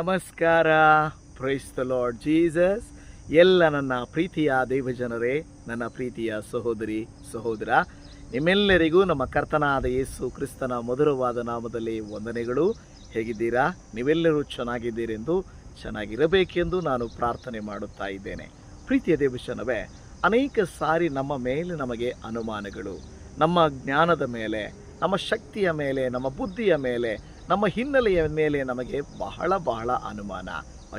ನಮಸ್ಕಾರ. Praise the lord Jesus ಎಲ್ಲ ನನ್ನ ಪ್ರೀತಿಯ ದೇವಜನರೇ, ನನ್ನ ಪ್ರೀತಿಯ ಸಹೋದರಿ, ಸಹೋದರ, ನಿಮ್ಮೆಲ್ಲರಿಗೂ ನಮ್ಮ ಕರ್ತನಾದ ಯೇಸು ಕ್ರಿಸ್ತನ ಮಧುರವಾದ ನಾಮದಲ್ಲಿ ವಂದನೆಗಳು. ಹೇಗಿದ್ದೀರಾ? ನೀವೆಲ್ಲರೂ ಚೆನ್ನಾಗಿದ್ದೀರೆಂದು ಚೆನ್ನಾಗಿರಬೇಕೆಂದು ನಾನು ಪ್ರಾರ್ಥನೆ ಮಾಡುತ್ತಾ ಇದ್ದೇನೆ. ಪ್ರೀತಿಯ ದೇವಜನವೇ ಅನೇಕ ಸಾರಿ ನಮ್ಮ ಮೇಲೆ ನಮಗೆ ಅನುಮಾನಗಳು. ನಮ್ಮ ಜ್ಞಾನದ ಮೇಲೆ, ನಮ್ಮ ಶಕ್ತಿಯ ಮೇಲೆ, ನಮ್ಮ ಬುದ್ಧಿಯ ಮೇಲೆ ನಮ್ಮ ಹಿನ್ನೆಲೆಯ ಮೇಲೆ ನಮಗೆ ಬಹಳ ಬಹಳ ಅನುಮಾನ.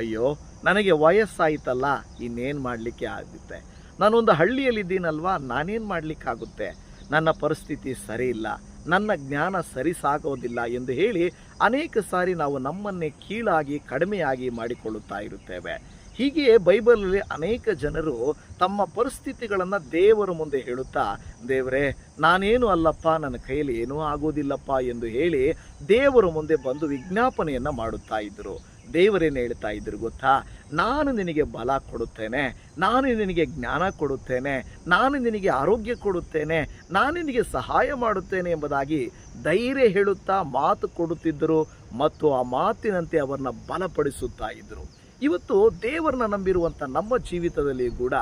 ಅಯ್ಯೋ, ನನಗೆ ವಯಸ್ಸಾಯಿತಲ್ಲ, ಇನ್ನೇನು ಮಾಡಲಿಕ್ಕೆ ಆಗುತ್ತೆ? ನಾನೊಂದು ಹಳ್ಳಿಯಲ್ಲಿದ್ದೀನಲ್ವಾ, ನಾನೇನು ಮಾಡಲಿಕ್ಕಾಗುತ್ತೆ? ನನ್ನ ಪರಿಸ್ಥಿತಿ ಸರಿ ಇಲ್ಲ ನನ್ನ ಜ್ಞಾನ ಸರಿಸಾಗೋದಿಲ್ಲ ಎಂದು ಹೇಳಿ ಅನೇಕ ಸಾರಿ ನಾವು ನಮ್ಮನ್ನೇ ಕೀಳಾಗಿ, ಕಡಿಮೆಯಾಗಿ ಮಾಡಿಕೊಳ್ಳುತ್ತಾ ಇರುತ್ತೇವೆ. ಹೀಗೆಯೇ ಬೈಬಲಲ್ಲಿ ಅನೇಕ ಜನರು ತಮ್ಮ ಪರಿಸ್ಥಿತಿಗಳನ್ನು ದೇವರ ಮುಂದೆ ಹೇಳುತ್ತಾ, ದೇವರೇ, ನಾನೇನು ಅಲ್ಲಪ್ಪ, ನನ್ನ ಕೈಯಲ್ಲಿ ಏನೂ ಆಗೋದಿಲ್ಲಪ್ಪ ಎಂದು ಹೇಳಿ ದೇವರ ಮುಂದೆ ಬಂದು ವಿಜ್ಞಾಪನೆಯನ್ನು ಮಾಡುತ್ತಾ ಇದ್ದರು ದೇವರೇನು ಹೇಳ್ತಾ ಇದ್ರು ಗೊತ್ತಾ? ನಾನು ನಿನಗೆ ಬಲ ಕೊಡುತ್ತೇನೆ, ನಾನು ನಿನಗೆ ಜ್ಞಾನ ಕೊಡುತ್ತೇನೆ, ನಾನು ನಿನಗೆ ಆರೋಗ್ಯ ಕೊಡುತ್ತೇನೆ, ನಾನು ನಿನಗೆ ಸಹಾಯ ಮಾಡುತ್ತೇನೆ ಎಂಬುದಾಗಿ ಧೈರ್ಯ ಹೇಳುತ್ತಾ ಮಾತು ಕೊಡುತ್ತಿದ್ದರು ಮತ್ತು ಆ ಮಾತಿನಂತೆ ಅವರನ್ನ ಬಲಪಡಿಸುತ್ತಾ ಇದ್ದರು ಇವತ್ತು ದೇವರನ್ನ ನಂಬಿರುವಂಥ ನಮ್ಮ ಜೀವಿತದಲ್ಲಿ ಕೂಡ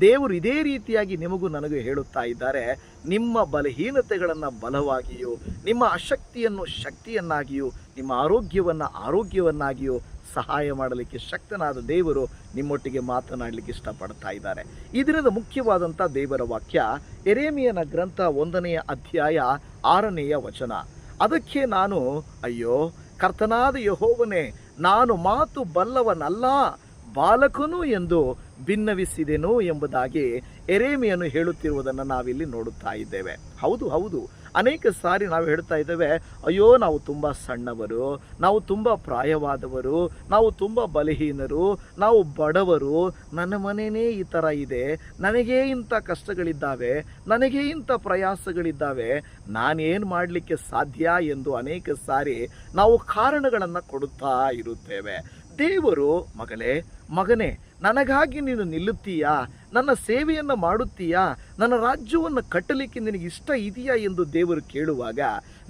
ದೇವರು ಇದೇ ರೀತಿಯಾಗಿ ನಿಮಗೂ ನನಗೂ ಹೇಳುತ್ತಾ ಇದ್ದಾರೆ. ನಿಮ್ಮ ಬಲಹೀನತೆಗಳನ್ನು ಬಲವಾಗಿಯೂ, ನಿಮ್ಮ ಅಶಕ್ತಿಯನ್ನು ಶಕ್ತಿಯನ್ನಾಗಿಯೂ, ನಿಮ್ಮ ಆರೋಗ್ಯವನ್ನು ಆರೋಗ್ಯವನ್ನಾಗಿಯೂ ಸಹಾಯ ಮಾಡಲಿಕ್ಕೆ ಶಕ್ತನಾದ ದೇವರು ನಿಮ್ಮೊಟ್ಟಿಗೆ ಮಾತನಾಡಲಿಕ್ಕೆ ಇಷ್ಟಪಡ್ತಾ ಇದ್ದಾರೆ. ಈ ದಿನದ ಮುಖ್ಯವಾದಂಥ ದೇವರ ವಾಕ್ಯ ಎರೇಮಿಯನ ಗ್ರಂಥ ಒಂದನೆಯ ಅಧ್ಯಾಯ ಆರನೆಯ ವಚನ. ಅದಕ್ಕೆ ನಾನು, ಅಯ್ಯೋ, ಕರ್ತನಾದ ಯಹೋವನೇ ನಾನು ಮಾತು ಬಲ್ಲವನಲ್ಲ ಬಾಲಕನು ಎಂದು ಭಿನ್ನವಿಸಿದೆನು ಎಂಬುದಾಗಿ ಎರೇಮಿಯನ್ನು ಹೇಳುತ್ತಿರುವುದನ್ನು ನಾವಿಲ್ಲಿ ನೋಡುತ್ತಾ ಇದ್ದೇವೆ. ಹೌದು ಹೌದು. ಅನೇಕ ಸಾರಿ ನಾವು ಹೇಳ್ತಾ ಇದ್ದೇವೆ, ಅಯ್ಯೋ, ನಾವು ತುಂಬ ಸಣ್ಣವರು, ನಾವು ತುಂಬ ಪ್ರಾಯವಾದವರು, ನಾವು ತುಂಬ ಬಲಹೀನರು, ನಾವು ಬಡವರು, ನನ್ನ ಮನೆಯೇ ಈ ಥರ ಇದೆ, ನನಗೇ ಇಂಥ ಕಷ್ಟಗಳಿದ್ದಾವೆ, ನನಗೇ ಇಂಥ ಪ್ರಯಾಸಗಳಿದ್ದಾವೆ ನಾನೇನು ಮಾಡಲಿಕ್ಕೆ ಸಾಧ್ಯ? ಎಂದು ಅನೇಕ ಸಾರಿ ನಾವು ಕಾರಣಗಳನ್ನು ಕೊಡುತ್ತಾ ಇರುತ್ತೇವೆ. ದೇವರು, ಮಗಳೇ ಮಗನೇ, ನನಗಾಗಿ ನೀನು ನಿಲ್ಲುತ್ತೀಯಾ? ನನ್ನ ಸೇವೆಯನ್ನು ಮಾಡುತ್ತೀಯಾ? ನನ್ನ ರಾಜ್ಯವನ್ನು ಕಟ್ಟಲಿಕ್ಕೆ ನಿನಗೆ ಇಷ್ಟ ಇದೆಯಾ ಎಂದು ದೇವರು ಕೇಳುವಾಗ,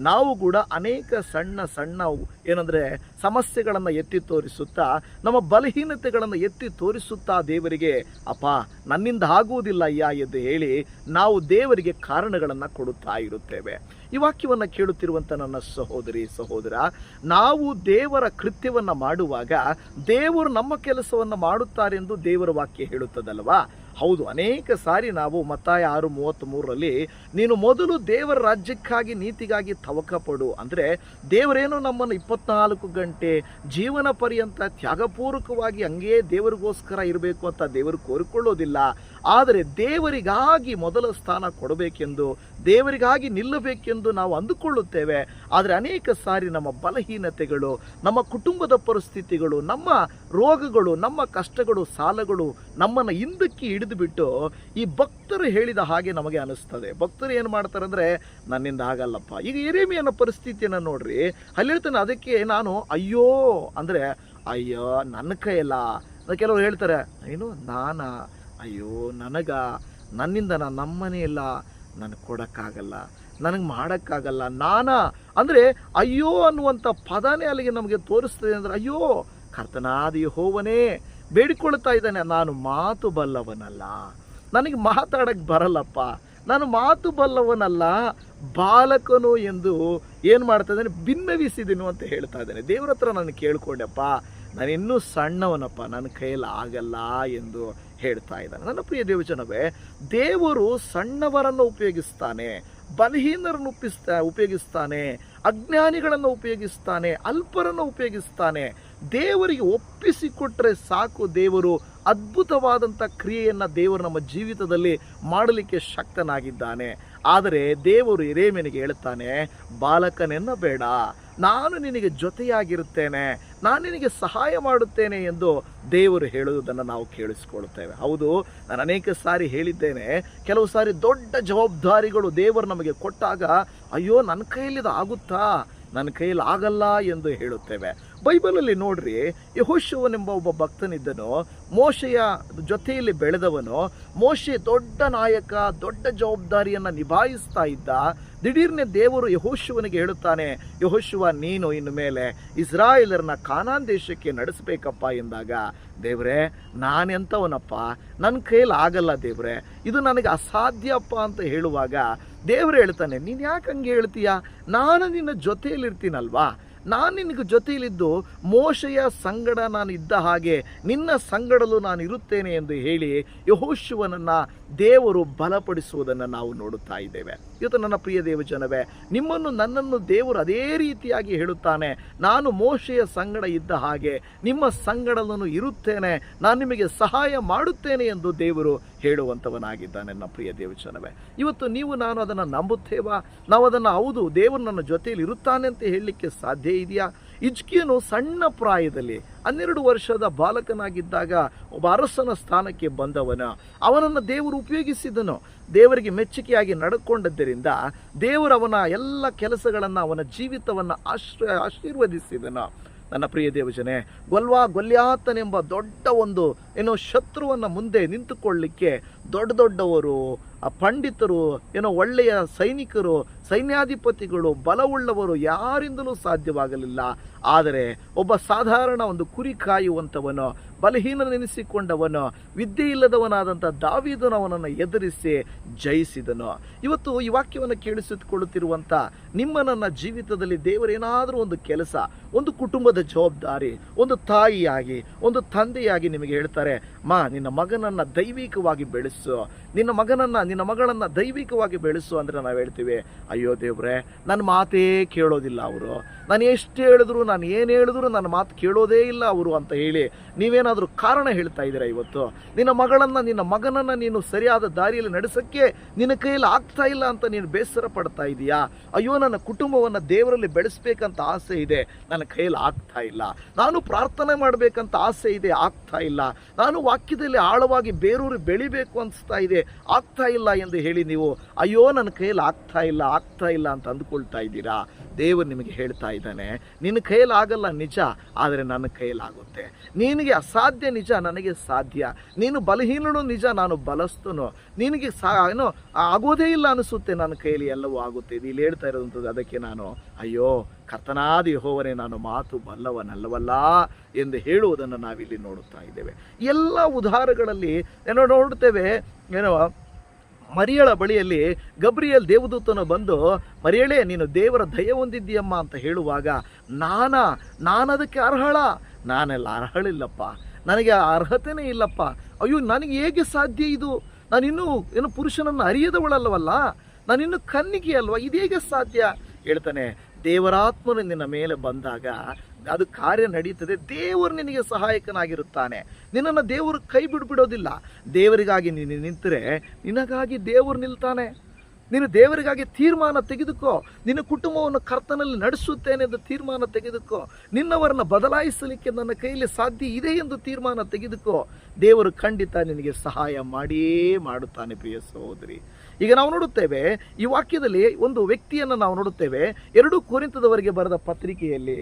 ನಾವು ಕೂಡ ಅನೇಕ ಸಣ್ಣ ಸಣ್ಣ ಏನಂದರೆ ಸಮಸ್ಯೆಗಳನ್ನು ಎತ್ತಿ ತೋರಿಸುತ್ತಾ, ನಮ್ಮ ಬಲಹೀನತೆಗಳನ್ನು ಎತ್ತಿ ತೋರಿಸುತ್ತಾ ದೇವರಿಗೆ, ಅಪ್ಪ, ನನ್ನಿಂದ ಆಗುವುದಿಲ್ಲ ಅಯ್ಯ ಎಂದು ಹೇಳಿ ನಾವು ದೇವರಿಗೆ ಕಾರಣಗಳನ್ನು ಕೊಡುತ್ತಾ ಇರುತ್ತೇವೆ. ಈ ವಾಕ್ಯವನ್ನು ಕೇಳುತ್ತಿರುವಂಥ ನನ್ನ ಸಹೋದರಿ, ಸಹೋದರ, ನಾವು ದೇವರ ಕೃತ್ಯವನ್ನು ಮಾಡುವಾಗ ದೇವರು ನಮ್ಮ ಕೆಲಸವನ್ನು ಮಾಡುತ್ತಾರೆಂದು ದೇವರ ವಾಕ್ಯ ಹೇಳುತ್ತದಲ್ವಾ ಹೌದು, ಅನೇಕ ಸಾರಿ ನಾವು ಮತ್ತಾಯ ಆರು ಮೂವತ್ತ್ ಮೂರರಲ್ಲಿ ನೀನು ಮೊದಲು ದೇವರ ರಾಜ್ಯಕ್ಕಾಗಿ ನೀತಿಗಾಗಿ ತವಕ ಪಡು ಅಂದರೆ ದೇವರೇನು ನಮ್ಮನ್ನು ಇಪ್ಪತ್ನಾಲ್ಕು ಗಂಟೆ ಜೀವನ ಪರ್ಯಂತ ತ್ಯಾಗಪೂರ್ವಕವಾಗಿ ಹಂಗೇ ದೇವರಿಗೋಸ್ಕರ ಇರಬೇಕು ಅಂತ ದೇವರು ಕೋರಿಕೊಳ್ಳೋದಿಲ್ಲ. ಆದರೆ ದೇವರಿಗಾಗಿ ಮೊದಲ ಸ್ಥಾನ ಕೊಡಬೇಕೆಂದು, ದೇವರಿಗಾಗಿ ನಿಲ್ಲಬೇಕೆಂದು ನಾವು ಅಂದುಕೊಳ್ಳುತ್ತೇವೆ. ಆದರೆ ಅನೇಕ ಸಾರಿ ನಮ್ಮ ಬಲಹೀನತೆಗಳು, ನಮ್ಮ ಕುಟುಂಬದ ಪರಿಸ್ಥಿತಿಗಳು, ನಮ್ಮ ರೋಗಗಳು, ನಮ್ಮ ಕಷ್ಟಗಳು, ಸಾಲಗಳು ನಮ್ಮನ್ನು ಹಿಂದಕ್ಕೆ ಹಿಡಿದುಬಿಟ್ಟು ಈ ಭಕ್ತರು ಹೇಳಿದ ಹಾಗೆ ನಮಗೆ ಅನಿಸ್ತದೆ. ಭಕ್ತರು ಏನು ಮಾಡ್ತಾರೆ ಅಂದರೆ, ನನ್ನಿಂದ ಆಗಲ್ಲಪ್ಪ ಈಗ ಎರೇಮಿಯನ ಪರಿಸ್ಥಿತಿಯನ್ನು ನೋಡ್ರಿ. ಅಲ್ಲಿ ಹೇಳ್ತಾನೆ ಅದಕ್ಕೆ ನಾನು, ಅಯ್ಯೋ, ಅಂದರೆ, ಅಯ್ಯೋ, ನನ್ನ ಕೈಯಲ್ಲ. ಕೆಲವರು ಹೇಳ್ತಾರೆ, ಏನು, ನಾನಾ? ಅಯ್ಯೋ, ನನಗ, ನನ್ನಿಂದ ನಾನು ನಮ್ಮನೆ ಇಲ್ಲ. ನನಗೆ ಕೊಡೋಕ್ಕಾಗಲ್ಲ, ನನಗೆ ಮಾಡೋಕ್ಕಾಗಲ್ಲ. ನಾನ, ಅಂದರೆ ಅಯ್ಯೋ ಅನ್ನುವಂಥ ಪದನೇ ಅಲ್ಲಿಗೆ ನಮಗೆ ತೋರಿಸ್ತದೆ ಅಂದರೆ, ಅಯ್ಯೋ, ಕರ್ತನಾದಿ ಹೋವನೇ ಬೇಡಿಕೊಳ್ತಾ ಇದ್ದಾನೆ. ನಾನು ಮಾತು ಬಲ್ಲವನಲ್ಲ. ನನಗೆ ಮಾತಾಡೋಕ್ಕೆ ಬರಲ್ಲಪ್ಪ. ನಾನು ಮಾತು ಬಲ್ಲವನಲ್ಲ. ಬಾಲಕನು ಎಂದು ಏನು ಮಾಡ್ತಾ ಇದ್ದಾನೆ? ಭಿನ್ನವಿಸಿದೀನು ಅಂತ ಹೇಳ್ತಾ ಇದ್ದಾನೆ. ದೇವ್ರ ಹತ್ರ ನಾನು ಕೇಳ್ಕೊಂಡೆಪ್ಪ ನಾನು ಇನ್ನೂ ಸಣ್ಣವನಪ್ಪ. ನನ್ನ ಕೈಯಲ್ಲಿ ಆಗಲ್ಲ ಎಂದು ಹೇಳ್ತಾ ಇದ್ದಾನೆ. ನನ್ನ ಪ್ರಿಯ ದೇವಜನವೇ, ದೇವರು ಸಣ್ಣವರನ್ನು ಉಪಯೋಗಿಸ್ತಾನೆ, ಬಲಹೀನರನ್ನು ಉಪ್ಪಿಸ್ತಾ, ಉಪಯೋಗಿಸ್ತಾನೆ, ಅಜ್ಞಾನಿಗಳನ್ನು ಉಪಯೋಗಿಸ್ತಾನೆ, ಅಲ್ಪರನ್ನು ಉಪಯೋಗಿಸ್ತಾನೆ. ದೇವರಿಗೆ ಒಪ್ಪಿಸಿಕೊಟ್ರೆ ಸಾಕು ದೇವರು ಅದ್ಭುತವಾದಂಥ ಕ್ರಿಯೆಯನ್ನು ದೇವರು ನಮ್ಮ ಜೀವಿತದಲ್ಲಿ ಮಾಡಲಿಕ್ಕೆ ಶಕ್ತನಾಗಿದ್ದಾನೆ. ಆದರೆ ದೇವರು ಇರೇಮೆನಿಗೆ ಹೇಳ್ತಾನೆ ಬಾಲಕನೆನ್ನ ಬೇಡ ನಾನು ನಿನಗೆ ಜೊತೆಯಾಗಿರುತ್ತೇನೆ ನಾನು ನಿನಗೆ ಸಹಾಯ ಮಾಡುತ್ತೇನೆ ಎಂದು ದೇವರು ಹೇಳುವುದನ್ನು ನಾವು ಕೇಳಿಸ್ಕೊಳ್ತೇವೆ ಹೌದು, ನಾನು ಅನೇಕ ಸಾರಿ ಹೇಳಿದ್ದೇನೆ. ಕೆಲವು ಸಾರಿ ದೊಡ್ಡ ಜವಾಬ್ದಾರಿಗಳು ದೇವರು ನಮಗೆ ಕೊಟ್ಟಾಗ, ಅಯ್ಯೋ, ನನ್ನ ಕೈಯಲ್ಲಿದು ಆಗುತ್ತಾ? ನನ್ನ ಕೈಯಲ್ಲಿ ಆಗಲ್ಲ ಎಂದು ಹೇಳುತ್ತೇವೆ. ಬೈಬಲಲ್ಲಿ ನೋಡ್ರಿ, ಯಹೋಶವನೆಂಬ ಒಬ್ಬ ಭಕ್ತನಿದ್ದನು, ಮೋಶೆಯ ಜೊತೆಯಲ್ಲಿ ಬೆಳೆದವನು, ಮೋಶೆ ದೊಡ್ಡ ನಾಯಕ, ದೊಡ್ಡ ಜವಾಬ್ದಾರಿಯನ್ನು ನಿಭಾಯಿಸ್ತಾ ಇದ್ದ ದಿಢೀರ್ನೆ ದೇವರು ಯಹೋಶುವನಿಗೆ ಹೇಳುತ್ತಾನೆ, ಯಹೋಶುವ, ನೀನು ಇನ್ನು ಮೇಲೆ ಇಸ್ರಾಯೇಲರನ್ನ ಕಾನಾನ್ ದೇಶಕ್ಕೆ ನಡೆಸಬೇಕಪ್ಪ ಎಂದಾಗ, ದೇವ್ರೆ ನಾನೆಂಥವನಪ್ಪ ನನ್ನ ಕೈಯಲ್ಲಿ ಆಗಲ್ಲ ದೇವ್ರೆ, ಇದು ನನಗೆ ಅಸಾಧ್ಯಪ್ಪ ಅಂತ ಹೇಳುವಾಗ ದೇವ್ರು ಹೇಳ್ತಾನೆ, ನೀನು ಯಾಕೆ ಹಂಗೆ ಹೇಳ್ತೀಯ? ನಾನು ನಿನ್ನ ಜೊತೆಯಲ್ಲಿರ್ತೀನಲ್ವಾ? ನಾನು ನಿನಗೆ ಜೊತೆಯಲ್ಲಿದ್ದು ಮೋಶೆಯ ಸಂಗಡ ನಾನು ಇದ್ದ ಹಾಗೆ ನಿನ್ನ ಸಂಗಡಲು ನಾನು ಇರುತ್ತೇನೆ ಎಂದು ಹೇಳಿ ಯಹೋಶುವನನ್ನು ದೇವರು ಬಲಪಡಿಸುವುದನ್ನು ನಾವು ನೋಡುತ್ತಾ ಇದ್ದೇವೆ. ಇವತ್ತು ನನ್ನ ಪ್ರಿಯ ದೇವಜನವೇ ನಿಮ್ಮನ್ನು ನನ್ನನ್ನು ದೇವರು ಅದೇ ರೀತಿಯಾಗಿ ಹೇಳುತ್ತಾನೆ. ನಾನು ಮೋಶೆಯ ಸಂಗಡ ಇದ್ದ ಹಾಗೆ ನಿಮ್ಮ ಸಂಗಡಲನ್ನು ಇರುತ್ತೇನೆ. ನಾನು ನಿಮಗೆ ಸಹಾಯ ಮಾಡುತ್ತೇನೆ ಎಂದು ದೇವರು ಹೇಳುವಂಥವನಾಗಿದ್ದಾನೆ ನನ್ನ ಪ್ರಿಯ ದೇವಜನವೇ ಇವತ್ತು ನೀವು ನಾನು ಅದನ್ನು ನಂಬುತ್ತೇವಾ? ನಾವು ಅದನ್ನು ಹೌದು, ದೇವರು ನನ್ನ ಜೊತೆಯಲ್ಲಿ ಇರುತ್ತಾನೆ ಅಂತ ಹೇಳಲಿಕ್ಕೆ ಸಾಧ್ಯ ಇದೆಯಾ? ಇಜ್ಕಿಯನು ಸಣ್ಣ ಪ್ರಾಯದಲ್ಲಿ ಹನ್ನೆರಡು ವರ್ಷದ ಬಾಲಕನಾಗಿದ್ದಾಗ ಒಬ್ಬ ಅರಸನ ಸ್ಥಾನಕ್ಕೆ ಬಂದವನ. ಅವನನ್ನು ದೇವರು ಉಪಯೋಗಿಸಿದನು. ದೇವರಿಗೆ ಮೆಚ್ಚುಗೆಯಾಗಿ ನಡ್ಕೊಂಡದ್ದರಿಂದ ದೇವರವನ ಎಲ್ಲ ಕೆಲಸಗಳನ್ನು ಅವನ ಜೀವಿತವನ್ನು ಆಶ್ರ, ಆಶೀರ್ವದಿಸಿದನು. ನನ್ನ ಪ್ರಿಯ ದೇವಜನೆ, ಗೊಲ್ವಾ ಗೊಲ್ಯಾತನೆಂಬ ದೊಡ್ಡ ಒಂದು, ಏನೋ ಶತ್ರುವನ್ನು ಮುಂದೆ ನಿಂತುಕೊಳ್ಳಿಕ್ಕೆ ದೊಡ್ಡ ದೊಡ್ಡವರು, ಆ ಪಂಡಿತರು, ಏನೋ ಒಳ್ಳೆಯ ಸೈನಿಕರು, ಸೈನ್ಯಾಧಿಪತಿಗಳು, ಬಲವುಳ್ಳವರು ಯಾರಿಂದಲೂ ಸಾಧ್ಯವಾಗಲಿಲ್ಲ. ಆದರೆ ಒಬ್ಬ ಸಾಧಾರಣ ಒಂದು ಕುರಿ ಕಾಯುವಂಥವನು ಬಲಹೀನನೆನಿಸಿಕೊಂಡವನು ವಿದ್ಯೆ ಇಲ್ಲದವನಾದಂಥ ದಾವಿದನು ಅವನನ್ನು ಎದುರಿಸಿ ಜಯಿಸಿದನು. ಇವತ್ತು ಈ ವಾಕ್ಯವನ್ನು ಕೇಳಿಸಿಕೊಳ್ಳುತ್ತಿರುವಂಥ ನಿಮ್ಮ ನನ್ನ ಜೀವಿತದಲ್ಲಿ ದೇವರೇನಾದರೂ ಒಂದು ಕೆಲಸ, ಒಂದು ಕುಟುಂಬದ ಜವಾಬ್ದಾರಿ, ಒಂದು ತಾಯಿಯಾಗಿ, ಒಂದು ತಂದೆಯಾಗಿ ನಿಮಗೆ ಹೇಳ್ತಾರೆ, ಮಾ, ನಿನ್ನ ಮಗನನ್ನು ದೈವಿಕವಾಗಿ ಬೆಳೆಸು. ನಿನ್ನ ಮಗನನ್ನು, ನಿನ್ನ ಮಗಳನ್ನು ದೈವಿಕವಾಗಿ ಬೆಳೆಸು ಅಂದರೆ ನಾವು ಹೇಳ್ತೀವಿ, ಅಯ್ಯೋ ದೇವ್ರೆ ನನ್ನ ಮಾತೇ ಕೇಳೋದಿಲ್ಲ ಅವರು. ನಾನು ಎಷ್ಟು ಹೇಳಿದ್ರು, ನಾನು ಏನು ಹೇಳಿದ್ರು ನನ್ನ ಮಾತು ಕೇಳೋದೇ ಇಲ್ಲ ಅವರು ಅಂತ ಹೇಳಿ ನೀವೇನಾದರೂ ಕಾರಣ ಹೇಳ್ತಾ ಇದ್ದೀರಾ ಇವತ್ತು? ನಿನ್ನ ಮಗಳನ್ನು, ನಿನ್ನ ಮಗನನ್ನು ನೀನು ಸರಿಯಾದ ದಾರಿಯಲ್ಲಿ ನಡೆಸೋಕ್ಕೆ ನಿನ್ನ ಕೈಯಲ್ಲಿ ಆಗ್ತಾ ಇಲ್ಲ ಅಂತ ನೀನು ಬೇಸರ ಪಡ್ತಾ ಇದೀಯಾ? ಅಯ್ಯೋ, ನನ್ನ ಕುಟುಂಬವನ್ನು ದೇವರಲ್ಲಿ ಬೆಳೆಸ್ಬೇಕಂತ ಆಸೆ ಇದೆ, ನನ್ನ ಕೈಯಲ್ಲಿ ಆಗ್ತಾ ಇಲ್ಲ. ನಾನು ಪ್ರಾರ್ಥನೆ ಮಾಡಬೇಕಂತ ಆಸೆ ಇದೆ, ಆಗ್ತಾ ಇಲ್ಲ. ನಾನು ವಾಕ್ಯದಲ್ಲಿ ಆಳವಾಗಿ ಬೇರೂರು ಬೆಳಿಬೇಕು ಅನಿಸ್ತಾ ಇದೆ ಆಗ್ತಾ ಇಲ್ಲ ಎಂದು ಹೇಳಿ ನೀವು, ಅಯ್ಯೋ, ನನ್ನ ಕೈಯಲ್ಲಿ ಆಗ್ತಾ ಇಲ್ಲ ಆಗ್ತಾ ಇಲ್ಲ ಅಂತ ಅಂದುಕೊಳ್ತಾ ಇದ್ದೀರಾ? ದೇವರು ನಿಮಗೆ ಹೇಳ್ತಾ ಇದ್ದಾನೆ, ನಿನ್ನ ಕೈಯಲ್ಲಿ ಆಗಲ್ಲ ನಿಜ, ಆದರೆ ನನ್ನ ಕೈಯಲ್ಲಿ ಆಗುತ್ತೆ ನಿನಗೆ ಅಸಾಧ್ಯ ನಿಜ, ನನಗೆ ಸಾಧ್ಯ. ನೀನು ಬಲಹೀನನು ನಿಜ, ನಾನು ಬಲಸ್ತನು ನಿನಗೆ ಸಾ, ಏನೋ, ಆಗೋದೇ ಇಲ್ಲ ಅನಿಸುತ್ತೆ, ನನ್ನ ಕೈಯಲ್ಲಿ ಎಲ್ಲವೂ ಆಗುತ್ತೆ. ಇಲ್ಲಿ ಹೇಳ್ತಾ ಇರೋದಂಥದ್ದು ಅದಕ್ಕೆ ನಾನು, ಅಯ್ಯೋ ಕರ್ತನಾದ ಯಹೋವನೇ, ನಾನು ಮಾತು ಬಲ್ಲವನಲ್ಲವಲ್ಲ ಎಂದು ಹೇಳುವುದನ್ನು ನಾವಿಲ್ಲಿ ನೋಡುತ್ತಾ ಇದ್ದೇವೆ. ಎಲ್ಲ ಉದಾಹರಣೆಗಳಲ್ಲಿ ಏನೋ ನೋಡುತ್ತೇವೆ, ಏನೋ ಮರಿಯಳ ಬಳಿಯಲ್ಲಿ ಗಬ್ರಿಯಲ್ ದೇವದೂತನು ಬಂದು, ಮರಿಯಳೇ, ನೀನು ದೇವರ ದಯ ಹೊಂದಿದ್ದೀಯಮ್ಮ ಅಂತ ಹೇಳುವಾಗ, ನಾನ, ನಾನದಕ್ಕೆ ಅರ್ಹಳ? ನಾನೆಲ್ಲ ಅರ್ಹಳಿಲ್ಲಪ್ಪ. ನನಗೆ ಆ ಅರ್ಹತೆನೇ ಇಲ್ಲಪ್ಪ. ಅಯ್ಯೋ, ನನಗೆ ಹೇಗೆ ಸಾಧ್ಯ ಇದು? ನಾನಿನ್ನೂ ಏನು ಪುರುಷನನ್ನು ಅರಿಯದವಳಲ್ಲವಲ್ಲ? ನಾನಿನ್ನು ಕನ್ನಿಗೆ ಅಲ್ವಾ? ಇದು ಹೇಗೆ ಸಾಧ್ಯ? ಹೇಳ್ತಾನೆ ದೇವರಾತ್ಮನು ನಿನ್ನ ಮೇಲೆ ಬಂದಾಗ ಅದು ಕಾರ್ಯ ನಡೀತದೆ. ದೇವರು ನಿನಗೆ ಸಹಾಯಕನಾಗಿರುತ್ತಾನೆ. ನಿನ್ನನ್ನು ದೇವರು ಕೈ ಬಿಡ್ಬಿಡೋದಿಲ್ಲ. ದೇವರಿಗಾಗಿ ನೀನು ನಿಂತರೆ ನಿನಗಾಗಿ ದೇವರು ನಿಲ್ತಾನೆ. ನೀನು ದೇವರಿಗಾಗಿ ತೀರ್ಮಾನ ತೆಗೆದುಕೋ. ನಿನ್ನ ಕುಟುಂಬವನ್ನು ಕರ್ತನಲ್ಲಿ ನಡೆಸುತ್ತೇನೆ ಎಂದು ತೀರ್ಮಾನ ತೆಗೆದುಕೋ. ನಿನ್ನವರನ್ನು ಬದಲಾಯಿಸಲಿಕ್ಕೆ ನನ್ನ ಕೈಯಲ್ಲಿ ಸಾಧ್ಯ ಇದೆ ಎಂದು ತೀರ್ಮಾನ ತೆಗೆದುಕೋ. ದೇವರು ಖಂಡಿತ ನಿನಗೆ ಸಹಾಯ ಮಾಡಿಯೇ ಮಾಡುತ್ತಾನೆ ಪ್ರಿಯ ಸಹೋದರಿ. ಈಗ ನಾವು ನೋಡುತ್ತೇವೆ, ಈ ವಾಕ್ಯದಲ್ಲಿ ಒಂದು ವ್ಯಕ್ತಿಯನ್ನು ನಾವು ನೋಡುತ್ತೇವೆ. ಎರಡು ಕುರಿತದವರೆಗೆ ಬರೆದ ಪತ್ರಿಕೆಯಲ್ಲಿ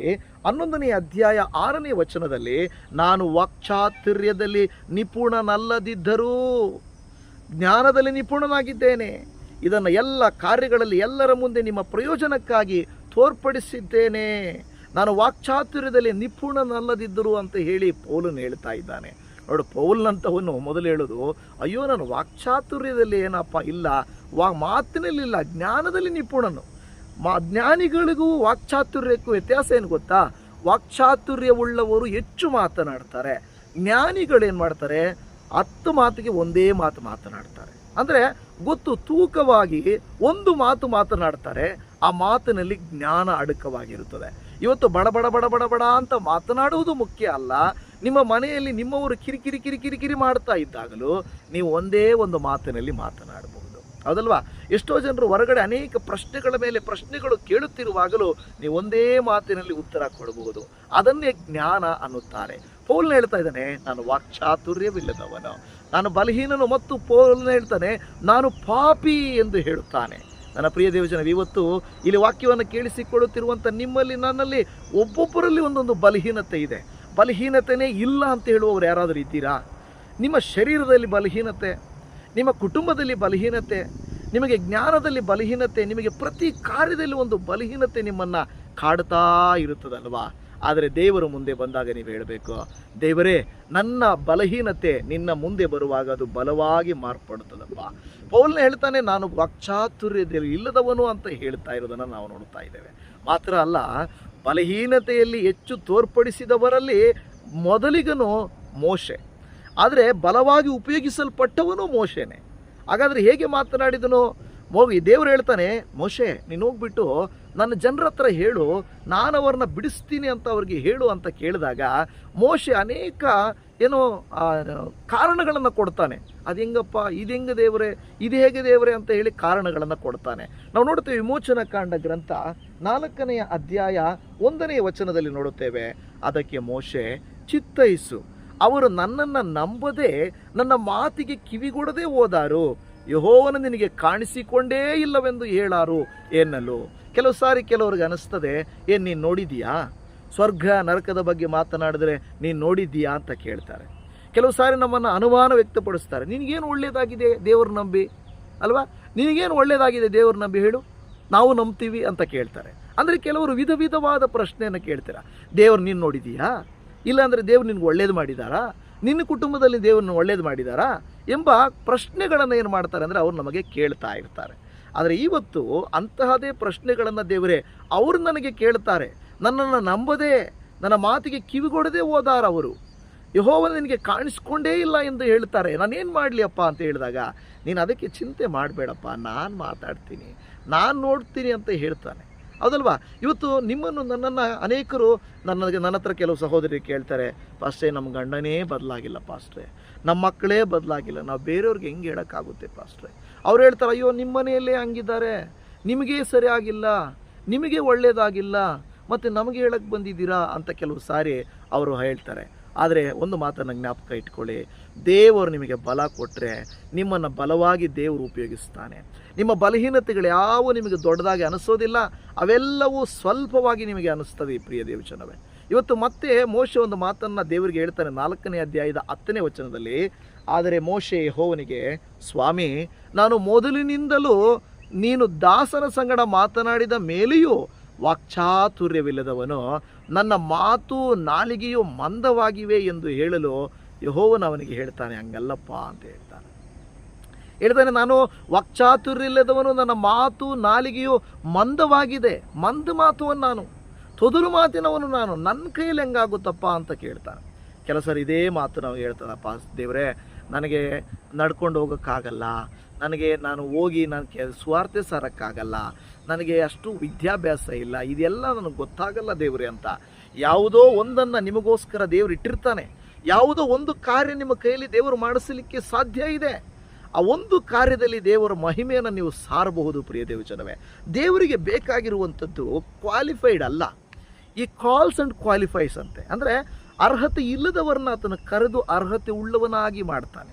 ಹನ್ನೊಂದನೇ ಅಧ್ಯಾಯ ಆರನೇ ವಚನದಲ್ಲಿ, ನಾನು ವಾಕ್ಚಾತುರ್ಯದಲ್ಲಿ ನಿಪುಣನಲ್ಲದಿದ್ದರೂ ಜ್ಞಾನದಲ್ಲಿ ನಿಪುಣನಾಗಿದ್ದೇನೆ. ಇದನ್ನು ಎಲ್ಲ ಕಾರ್ಯಗಳಲ್ಲಿ ಎಲ್ಲರ ಮುಂದೆ ನಿಮ್ಮ ಪ್ರಯೋಜನಕ್ಕಾಗಿ ತೋರ್ಪಡಿಸಿದ್ದೇನೆ. ನಾನು ವಾಕ್ಚಾತುರ್ಯದಲ್ಲಿ ನಿಪುಣನಲ್ಲದಿದ್ದರು ಅಂತ ಹೇಳಿ ಪೌಲನು ಹೇಳ್ತಾ ಇದ್ದಾನೆ. ನೋಡು ಪೌಲ್ನಂತವನು ಮೊದಲು ಹೇಳೋದು, ಅಯ್ಯೋ, ನಾನು ವಾಕ್ಚಾತುರ್ಯದಲ್ಲಿ ಏನಪ್ಪ, ಇಲ್ಲ. ವಾ ಮಾತಿನಲ್ಲಿಲ್ಲ ಜ್ಞಾನದಲ್ಲಿ ನಿಪುಣನು. ಮಾ, ಜ್ಞಾನಿಗಳಿಗೂ ವಾಕ್ಚಾತುರ್ಯಕ್ಕೂ ವ್ಯತ್ಯಾಸ ಏನು ಗೊತ್ತಾ? ವಾಕ್ಚಾತುರ್ಯವುಳ್ಳವರು ಹೆಚ್ಚು ಮಾತನಾಡ್ತಾರೆ. ಜ್ಞಾನಿಗಳೇನು ಮಾಡ್ತಾರೆ? ಹತ್ತು ಮಾತಿಗೆ ಒಂದೇ ಮಾತು ಮಾತನಾಡ್ತಾರೆ. ಅಂದರೆ ಗೊತ್ತು, ತೂಕವಾಗಿ ಒಂದು ಮಾತು ಮಾತನಾಡ್ತಾರೆ, ಆ ಮಾತಿನಲ್ಲಿ ಜ್ಞಾನ ಅಡಕವಾಗಿರುತ್ತದೆ. ಇವತ್ತು ಬಡ ಬಡ ಬಡ ಬಡ ಬಡ ಅಂತ ಮಾತನಾಡುವುದು ಮುಖ್ಯ ಅಲ್ಲ. ನಿಮ್ಮ ಮನೆಯಲ್ಲಿ ನಿಮ್ಮವರು ಕಿರಿಕಿರಿ ಕಿರಿಕಿರಿ ಕಿರಿ ಮಾಡ್ತಾ ಇದ್ದಾಗಲೂ ನೀವು ಒಂದೇ ಒಂದು ಮಾತಿನಲ್ಲಿ ಮಾತನಾಡಬಹುದು. ಹೌದಲ್ವಾ? ಎಷ್ಟೋ ಜನರು ಹೊರಗಡೆ ಅನೇಕ ಪ್ರಶ್ನೆಗಳ ಮೇಲೆ ಪ್ರಶ್ನೆಗಳು ಕೇಳುತ್ತಿರುವಾಗಲೂ ನೀವು ಒಂದೇ ಮಾತಿನಲ್ಲಿ ಉತ್ತರ ಕೊಡಬಹುದು. ಅದನ್ನೇ ಜ್ಞಾನ ಅನ್ನುತ್ತಾರೆ. ಪೌಲ್ನ ಹೇಳ್ತಾ ಇದ್ದಾನೆ, ನಾನು ವಾಕ್ಚಾತುರ್ಯವಿಲ್ಲದವನು. ನಾನು ಬಲಹೀನನು ಮತ್ತು ಪೌಲ್ನ ಹೇಳ್ತಾನೆ, ನಾನು ಪಾಪಿ ಎಂದು ಹೇಳುತ್ತಾನೆ. ನನ್ನ ಪ್ರಿಯ ದೇವಜನ ಇವತ್ತು ಇಲ್ಲಿ ವಾಕ್ಯವನ್ನು ಕೇಳಿಸಿಕೊಳ್ಳುತ್ತಿರುವಂಥ ನಿಮ್ಮಲ್ಲಿ ನನ್ನಲ್ಲಿ ಒಬ್ಬೊಬ್ಬರಲ್ಲಿ ಒಂದೊಂದು ಬಲಹೀನತೆ ಇದೆ. ಬಲಹೀನತೆನೇ ಇಲ್ಲ ಅಂತ ಹೇಳುವವರು ಯಾರಾದರೂ ಇದ್ದೀರಾ? ನಿಮ್ಮ ಶರೀರದಲ್ಲಿ ಬಲಹೀನತೆ, ನಿಮ್ಮ ಕುಟುಂಬದಲ್ಲಿ ಬಲಹೀನತೆ, ನಿಮಗೆ ಜ್ಞಾನದಲ್ಲಿ ಬಲಹೀನತೆ, ನಿಮಗೆ ಪ್ರತಿ ಕಾರ್ಯದಲ್ಲಿ ಒಂದು ಬಲಹೀನತೆ ನಿಮ್ಮನ್ನು ಕಾಡ್ತಾ ಇರುತ್ತದಲ್ವಾ? ಆದರೆ ದೇವರ ಮುಂದೆ ಬಂದಾಗ ನೀವು ಹೇಳಬೇಕು, ದೇವರೇ, ನನ್ನ ಬಲಹೀನತೆ ನಿನ್ನ ಮುಂದೆ ಬರುವಾಗ ಅದು ಬಲವಾಗಿ ಮಾರ್ಪಡುತ್ತದಪ್ಪ. ಪೌಲ್ನ ಹೇಳ್ತಾನೆ, ನಾನು ವಾಕ್ಚಾತುರ್ಯದಲ್ಲಿ ಇಲ್ಲದವನು ಅಂತ ಹೇಳ್ತಾ ಇರೋದನ್ನು ನಾವು ನೋಡ್ತಾ ಇದ್ದೇವೆ. ಮಾತ್ರ ಅಲ್ಲ ಬಲಹೀನತೆಯಲ್ಲಿ ಹೆಚ್ಚು ತೋರ್ಪಡಿಸಿದವರಲ್ಲಿ ಮೊದಲಿಗನು ಮೋಶೆ. ಆದರೆ ಬಲವಾಗಿ ಉಪಯೋಗಿಸಲ್ಪಟ್ಟವನು ಮೋಶೆನೆ. ಹಾಗಾದರೆ ಹೇಗೆ ಮಾತನಾಡಿದನು? ಹೋಗಿ ದೇವರು ಹೇಳ್ತಾನೆ, ಮೋಶೆ, ನೀನು ಹೋಗ್ಬಿಟ್ಟು ನನ್ನ ಜನರ ಹತ್ರ ಹೇಳು, ನಾನು ಅವ್ರನ್ನ ಬಿಡಿಸ್ತೀನಿ ಅಂತ ಅವ್ರಿಗೆ ಹೇಳು ಅಂತ ಕೇಳಿದಾಗ ಮೋಶೆ ಅನೇಕ, ಏನೋ ಕಾರಣಗಳನ್ನು ಕೊಡ್ತಾನೆ. ಅದು ಹೆಂಗಪ್ಪ ಇದು ಹೆಂಗೆ ದೇವರೇ? ಇದು ಹೇಗೆ ದೇವರೇ ಅಂತ ಹೇಳಿ ಕಾರಣಗಳನ್ನು ಕೊಡ್ತಾನೆ. ನಾವು ನೋಡ್ತೇವೆ ವಿಮೋಚನ ಕಾಂಡ ಗ್ರಂಥ ನಾಲ್ಕನೆಯ ಅಧ್ಯಾಯ ಒಂದನೆಯ ವಚನದಲ್ಲಿ ನೋಡುತ್ತೇವೆ. ಅದಕ್ಕೆ ಮೋಶೆ ಚಿತ್ತೈಸು ಅವರು ನನ್ನನ್ನು ನಂಬದೆ ನನ್ನ ಮಾತಿಗೆ ಕಿವಿಗೊಡದೆ ಹೋದಾರು. ಯಹೋವನ ನಿನಗೆ ಕಾಣಿಸಿಕೊಂಡೇ ಇಲ್ಲವೆಂದು ಹೇಳಾರು ಎನ್ನಲು. ಕೆಲವು ಸಾರಿ ಕೆಲವ್ರಿಗೆ ಅನಿಸ್ತದೆ, ಏನು ನೀನು ನೋಡಿದೀಯಾ ಸ್ವರ್ಗ ನರಕದ ಬಗ್ಗೆ ಮಾತನಾಡಿದ್ರೆ, ನೀನು ನೋಡಿದ್ದೀಯಾ? ಅಂತ ಕೇಳ್ತಾರೆ. ಕೆಲವು ಸಾರಿ ನಮ್ಮನ್ನು ಅನುಮಾನ ವ್ಯಕ್ತಪಡಿಸ್ತಾರೆ. ನಿನಗೇನು ಒಳ್ಳೆಯದಾಗಿದೆ ದೇವ್ರ ನಂಬಿ? ಅಲ್ವಾ? ನಿನಗೇನು ಒಳ್ಳೆಯದಾಗಿದೆ ದೇವ್ರ ನಂಬಿ ಹೇಳು? ನಾವು ನಂಬ್ತೀವಿ ಅಂತ ಕೇಳ್ತಾರೆ. ಅಂದರೆ ಕೆಲವರು ವಿಧ ವಿಧವಾದ ಪ್ರಶ್ನೆಯನ್ನು ಕೇಳ್ತೀರಾ. ದೇವ್ರು ನೀನು ನೋಡಿದೀಯಾ? ಇಲ್ಲಾಂದರೆ ದೇವ್ರು ನಿನ್ಗೆ ಒಳ್ಳೇದು ಮಾಡಿದಾರಾ? ನಿನ್ನ ಕುಟುಂಬದಲ್ಲಿ ದೇವ್ರನ್ನ ಒಳ್ಳೇದು ಮಾಡಿದಾರಾ? ಎಂಬ ಪ್ರಶ್ನೆಗಳನ್ನು ಏನು ಮಾಡ್ತಾರೆ ಅಂದರೆ ಅವ್ರು ನಮಗೆ ಕೇಳ್ತಾ ಇರ್ತಾರೆ. ಆದರೆ ಇವತ್ತು ಅಂತಹದೇ ಪ್ರಶ್ನೆಗಳನ್ನು ದೇವರೇ, ಅವರು ನನಗೆ ಕೇಳ್ತಾರೆ. ನನ್ನನ್ನು ನಂಬದೇ, ನನ್ನ ಮಾತಿಗೆ ಕಿವಿಗೊಡದೆ ಹೋದಾರ ಅವರು. ಯಹೋವನ ನಿನಗೆ ಕಾಣಿಸ್ಕೊಂಡೇ ಇಲ್ಲ ಎಂದು ಹೇಳ್ತಾರೆ ನಾನೇನು ಮಾಡಲಿ ಅಪ್ಪ ಅಂತ ಹೇಳಿದಾಗ, ನೀನು ಅದಕ್ಕೆ ಚಿಂತೆ ಮಾಡಬೇಡಪ್ಪ, ನಾನು ಮಾತಾಡ್ತೀನಿ, ನಾನು ನೋಡ್ತೀನಿ ಅಂತ ಹೇಳ್ತಾನೆ. ಹೌದಲ್ವಾ? ಇವತ್ತು ನಿಮ್ಮನ್ನು ನನ್ನನ್ನು ಅನೇಕರು ನನಗೆ ನನ್ನ ಹತ್ರ ಕೆಲವು ಸಹೋದರಿ ಕೇಳ್ತಾರೆ, ಪಾಸ್ಟ್ರೇ ನಮ್ಮ ಗಂಡನೇ ಬದಲಾಗಿಲ್ಲ ಪಾಸ್ಟ್ರೆ. ನಮ್ಮ ಮಕ್ಕಳೇ ಬದಲಾಗಿಲ್ಲ. ನಾವು ಬೇರೆಯವ್ರಿಗೆ ಹೆಂಗೆ ಹೇಳೋಕ್ಕಾಗುತ್ತೆ ಪಾಸ್ಟ್ರೇ? ಅವ್ರು ಹೇಳ್ತಾರೆ, ಅಯ್ಯೋ ನಿಮ್ಮ ಮನೆಯಲ್ಲೇ ಹಂಗಿದ್ದಾರೆ. ನಿಮಗೇ ಸರಿಯಾಗಿಲ್ಲ. ನಿಮಗೆ ಒಳ್ಳೆಯದಾಗಿಲ್ಲ ಮತ್ತು ನಮಗೆ ಹೇಳಕ್ಕೆ ಬಂದಿದ್ದೀರಾ? ಅಂತ ಕೆಲವು ಸಾರಿ ಅವರು ಹೇಳ್ತಾರೆ. ಆದರೆ ಒಂದು ಮಾತನ್ನು ಜ್ಞಾಪಕ ಇಟ್ಕೊಳ್ಳಿ. ದೇವರು ನಿಮಗೆ ಬಲ ಕೊಟ್ಟರೆ ನಿಮ್ಮನ್ನು ಬಲವಾಗಿ ದೇವರು ಉಪಯೋಗಿಸ್ತಾನೆ. ನಿಮ್ಮ ಬಲಹೀನತೆಗಳು ಯಾವ ನಿಮಗೆ ದೊಡ್ಡದಾಗಿ ಅನಿಸೋದಿಲ್ಲ. ಅವೆಲ್ಲವೂ ಸ್ವಲ್ಪವಾಗಿ ನಿಮಗೆ ಅನಿಸ್ತದೆ ಈ ಪ್ರಿಯ ದೇವಚನವೇ ಇವತ್ತು ಮತ್ತೆ ಮೋಶೆ ಒಂದು ಮಾತನ್ನು ದೇವರಿಗೆ ಹೇಳ್ತಾನೆ ನಾಲ್ಕನೇ ಅಧ್ಯಾಯದ ಹತ್ತನೇ ವಚನದಲ್ಲಿ. ಆದರೆ ಮೋಶೆ ಹೋವನಿಗೆ ಸ್ವಾಮಿ, ನಾನು ಮೊದಲಿನಿಂದಲೂ ನೀನು ದಾಸನ ಸಂಗಡ ಮಾತನಾಡಿದ ಮೇಲೆಯೂ ವಾಕ್ಚಾತುರ್ಯವಿಲ್ಲದವನು ನನ್ನ ಮಾತು ನಾಲಿಗೆಯು ಮಂದವಾಗಿವೆ ಎಂದು ಹೇಳಲು ಯಹೋವನ ಅವನಿಗೆ ಹೇಳ್ತಾನೆ, ಹಂಗಲ್ಲಪ್ಪ ಅಂತ ಹೇಳ್ತಾನೆ. ಹೇಳ್ತಾನೆ, ನಾನು ವಾಕ್ಚಾತುರ್ಯವಿಲ್ಲದವನು, ನನ್ನ ಮಾತು ನಾಲಿಗೆಯು ಮಂದವಾಗಿದೆ. ಮಂದ ಮಾತುವನ್ನು ನಾನು ತೊದುರು ಮಾತಿನವನು ನಾನು, ನನ್ನ ಕೈಯಲ್ಲಿ ಹೆಂಗಾಗುತ್ತಪ್ಪ ಅಂತ ಕೇಳ್ತಾನೆ. ಕೆಲಸರು ಇದೇ ಮಾತು ನಾವು ಹೇಳ್ತಾನಪ್ಪ ದೇವರೇ, ನನಗೆ ನಡ್ಕೊಂಡು ಹೋಗೋಕ್ಕಾಗಲ್ಲ. ನನಗೆ ನಾನು ಹೋಗಿ ನಾನು ಕೆ, ಸ್ವಾರ್ಥ ಸಾರಕ್ಕಾಗಲ್ಲ. ನನಗೆ ಅಷ್ಟು ವಿದ್ಯಾಭ್ಯಾಸ ಇಲ್ಲ ಇದೆಲ್ಲ ನನಗೆ ಗೊತ್ತಾಗಲ್ಲ ದೇವ್ರೆ ಅಂತ. ಯಾವುದೋ ಒಂದನ್ನು ನಿಮಗೋಸ್ಕರ ದೇವರು ಇಟ್ಟಿರ್ತಾನೆ. ಯಾವುದೋ ಒಂದು ಕಾರ್ಯ ನಿಮ್ಮ ಕೈಯಲ್ಲಿ ದೇವರು ಮಾಡಿಸಲಿಕ್ಕೆ ಸಾಧ್ಯ ಇದೆ. ಆ ಒಂದು ಕಾರ್ಯದಲ್ಲಿ ದೇವರ ಮಹಿಮೆಯನ್ನು ನೀವು ಸಾರಬಹುದು ಪ್ರಿಯ ದೇವಜನವೇ. ದೇವರಿಗೆ ಬೇಕಾಗಿರುವಂಥದ್ದು ಕ್ವಾಲಿಫೈಡ್ ಅಲ್ಲ. ಈ ಕಾಲ್ಸ್ ಆ್ಯಂಡ್ ಕ್ವಾಲಿಫೈಸ್ ಅಂತೆ. ಅಂದರೆ ಅರ್ಹತೆ ಇಲ್ಲದವರನ್ನ ಆತನು ಕರೆದು ಅರ್ಹತೆ ಉಳ್ಳವನಾಗಿ ಮಾಡ್ತಾನೆ.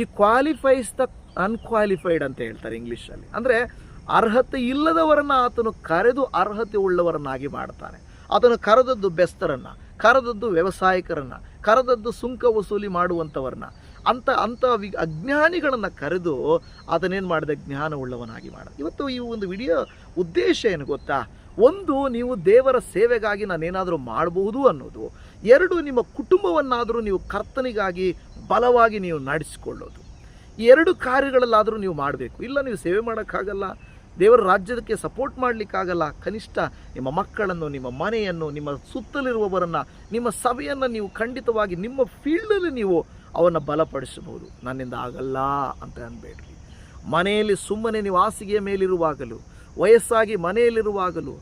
ಈ ಕ್ವಾಲಿಫೈಸ್ ದ ಅನ್ಕ್ವಾಲಿಫೈಡ್ ಅಂತ ಹೇಳ್ತಾರೆ ಇಂಗ್ಲೀಷಲ್ಲಿ ಅಂದರೆ ಅರ್ಹತೆ ಇಲ್ಲದವರನ್ನು ಆತನು ಕರೆದು ಅರ್ಹತೆ ಉಳ್ಳವರನ್ನಾಗಿ ಮಾಡ್ತಾನೆ. ಆತನು ಕರೆದದ್ದು ಬೆಸ್ತರನ್ನು, ಕರೆದದ್ದು ವ್ಯವಸಾಯಕರನ್ನು, ಕರೆದದ್ದು ಸುಂಕ ವಸೂಲಿ ಮಾಡುವಂಥವ್ರನ್ನ ಅಂಥ ಅಂಥ ವಿ, ಅಜ್ಞಾನಿಗಳನ್ನು ಕರೆದು ಆತನೇನು ಮಾಡಿದೆ? ಜ್ಞಾನವುಳ್ಳವನಾಗಿ ಮಾಡ ಇವತ್ತು ಈ ಒಂದು ವಿಡಿಯೋ ಉದ್ದೇಶ ಏನು ಗೊತ್ತಾ? ಒಂದು, ನೀವು ದೇವರ ಸೇವೆಗಾಗಿ ನಾನೇನಾದರೂ ಮಾಡಬಹುದು ಅನ್ನೋದು. ಎರಡು, ನಿಮ್ಮ ಕುಟುಂಬವನ್ನಾದರೂ ನೀವು ಕರ್ತನಿಗಾಗಿ ಬಲವಾಗಿ ನೀವು ನಡೆಸಿಕೊಳ್ಳೋದು. ಎರಡು ಕಾರ್ಯಗಳಲ್ಲಾದರೂ ನೀವು ಮಾಡಬೇಕು. ಇಲ್ಲ, ನೀವು ಸೇವೆ ಮಾಡೋಕ್ಕಾಗಲ್ಲ ದೇವರ ರಾಜ್ಯಕ್ಕೆ ಸಪೋರ್ಟ್ ಮಾಡಲಿಕ್ಕಾಗಲ್ಲ. ಕನಿಷ್ಠ ನಿಮ್ಮ ಮಕ್ಕಳನ್ನು, ನಿಮ್ಮ ಮನೆಯನ್ನು, ನಿಮ್ಮ ಸುತ್ತಲಿರುವವರನ್ನು, ನಿಮ್ಮ ಸಭೆಯನ್ನು ನೀವು ಖಂಡಿತವಾಗಿ, ನಿಮ್ಮ ಫೀಲ್ಡಲ್ಲಿ ನೀವು ಅವನ್ನು ಬಲಪಡಿಸಬಹುದು. ನನ್ನಿಂದ ಆಗಲ್ಲ ಅಂತ ಅನ್ಬೇಡ್ರಿ. ಮನೆಯಲ್ಲಿ ಸುಮ್ಮನೆ ನೀವು ಹಾಸಿಗೆಯ ಮೇಲಿರುವಾಗಲೂ, ವಯಸ್ಸಾಗಿ ಮನೆಯಲ್ಲಿರುವಾಗಲೂ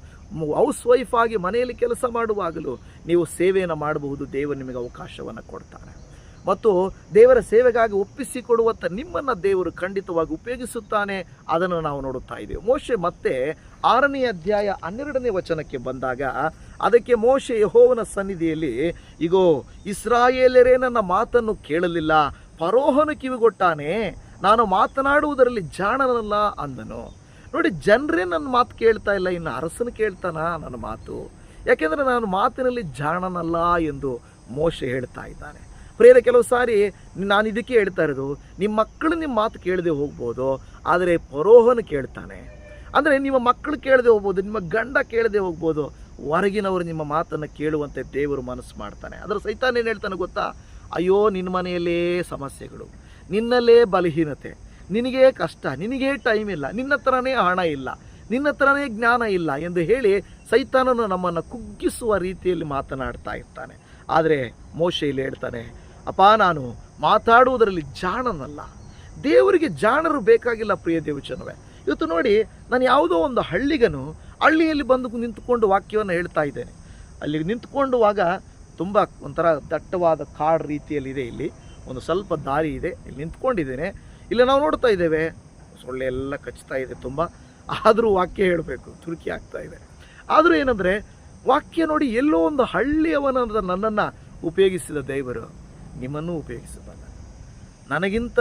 ಹೌಸ್ ವೈಫ್ ಆಗಿ ಮನೆಯಲ್ಲಿ ಕೆಲಸ ಮಾಡುವಾಗಲೂ ನೀವು ಸೇವೆಯನ್ನು ಮಾಡಬಹುದು. ದೇವರು ನಿಮಗೆ ಅವಕಾಶವನ್ನು ಕೊಡ್ತಾನೆ. ಮತ್ತು ದೇವರ ಸೇವೆಗಾಗಿ ಒಪ್ಪಿಸಿಕೊಡುವಂಥ ನಿಮ್ಮನ್ನು ದೇವರು ಖಂಡಿತವಾಗಿ ಉಪಯೋಗಿಸುತ್ತಾನೆ. ಅದನ್ನು ನಾವು ನೋಡುತ್ತಾ ಇದ್ದೇವೆ. ಮೋಶೆ ಮತ್ತೆ ಆರನೇ ಅಧ್ಯಾಯ ಹನ್ನೆರಡನೇ ವಚನಕ್ಕೆ ಬಂದಾಗ, ಅದಕ್ಕೆ ಮೋಶೆ ಯಹೋವನ ಸನ್ನಿಧಿಯಲ್ಲಿ, ಇಗೋ ಇಸ್ರಾಯೇಲರೇ ನನ್ನ ಮಾತನ್ನು ಕೇಳಲಿಲ್ಲ ಪರೋಹನು ಕಿವಿಗೊಟ್ಟಾನೆ, ನಾನು ಮಾತನಾಡುವುದರಲ್ಲಿ ಜಾಣನಲ್ಲ ಅಂದನು. ನೋಡಿ, ಜನರೇ ನನ್ನ ಮಾತು ಕೇಳ್ತಾ ಇಲ್ಲ, ಇನ್ನು ಅರಸನು ಕೇಳ್ತಾನ ನನ್ನ ಮಾತು? ಯಾಕೆಂದರೆ ನಾನು ಮಾತಿನಲ್ಲಿ ಜಾಣನಲ್ಲ ಎಂದು ಮೋಶೆ ಹೇಳ್ತಾ ಇದ್ದಾನೆ. ಪ್ರೇರೆ ಕೆಲವು ಸಾರಿ ನಾನು ಇದಕ್ಕೆ ಹೇಳ್ತಾ ಇರೋದು ನಿಮ್ಮ ಮಕ್ಕಳು ನಿಮ್ಮ ಮಾತು ಕೇಳದೆ ಹೋಗ್ಬೋದು, ಆದರೆ ಪರೋಹನ ಕೇಳ್ತಾನೆ. ಅಂದರೆ ನಿಮ್ಮ ಮಕ್ಕಳು ಕೇಳದೆ ಹೋಗ್ಬೋದು, ನಿಮ್ಮ ಗಂಡ ಕೇಳದೆ ಹೋಗ್ಬೋದು, ಹೊರಗಿನವರು ನಿಮ್ಮ ಮಾತನ್ನು ಕೇಳುವಂತೆ ದೇವರು ಮನಸ್ಸು ಮಾಡ್ತಾನೆ. ಅದರ ಸೈತಾನ ಏನು ಹೇಳ್ತಾನೆ ಗೊತ್ತಾ? ಅಯ್ಯೋ ನಿನ್ನ ಮನೆಯಲ್ಲೇ ಸಮಸ್ಯೆಗಳು, ನಿನ್ನಲ್ಲೇ ಬಲಹೀನತೆ, ನಿನಗೇ ಕಷ್ಟ, ನಿನಗೇ ಟೈಮ್ ಇಲ್ಲ, ನಿನ್ನ ಹತ್ರನೇ ಹಣ ಇಲ್ಲ, ನಿನ್ನ ಹತ್ರನೇ ಜ್ಞಾನ ಇಲ್ಲ ಎಂದು ಹೇಳಿ ಸೈತಾನನು ನಮ್ಮನ್ನು ಕುಗ್ಗಿಸುವ ರೀತಿಯಲ್ಲಿ ಮಾತನಾಡ್ತಾ ಇರ್ತಾನೆ. ಆದರೆ ಮೋಶೆಯಲ್ಲಿ ಹೇಳ್ತಾನೆ ಅಪ್ಪ, ನಾನು ಮಾತಾಡುವುದರಲ್ಲಿ ಜಾಣನಲ್ಲ. ದೇವರಿಗೆ ಜಾಣರು ಬೇಕಾಗಿಲ್ಲ ಪ್ರಿಯ ದೇವಚನವೇ ಇವತ್ತು ನೋಡಿ, ನಾನು ಯಾವುದೋ ಒಂದು ಹಳ್ಳಿಗನು ಹಳ್ಳಿಯಲ್ಲಿ ಬಂದು ನಿಂತುಕೊಂಡು ವಾಕ್ಯವನ್ನು ಹೇಳ್ತಾ ಇದ್ದೇನೆ. ಅಲ್ಲಿ ನಿಂತ್ಕೊಂಡುವಾಗ ತುಂಬ ಒಂಥರ ದಟ್ಟವಾದ ಕಾಡು ರೀತಿಯಲ್ಲಿದೆ ಇಲ್ಲಿ. ಒಂದು ಸ್ವಲ್ಪ ದಾರಿ ಇದೆ. ಇಲ್ಲಿ ನಿಂತ್ಕೊಂಡಿದ್ದೇನೆ. ಇಲ್ಲಿ ನಾವು ನೋಡ್ತಾ ಇದ್ದೇವೆ, ಸೊಳ್ಳೆ ಎಲ್ಲ ಕಚ್ತಾ ಇದೆ ತುಂಬ. ಆದರೂ ವಾಕ್ಯ ಹೇಳಬೇಕು ತುರುಕಿ ಆಗ್ತಾ ಇದೆ. ಆದರೂ ಏನಂದರೆ, ವಾಕ್ಯ ನೋಡಿ ಎಲ್ಲೋ ಒಂದು ಹಳ್ಳಿಯವನಾದ ನನ್ನನ್ನು ಉಪಯೋಗಿಸಿದ ದೇವರು. ನಿಮ್ಮನ್ನು ಉಪಯೋಗಿಸಬಲ್ಲ ನನಗಿಂತ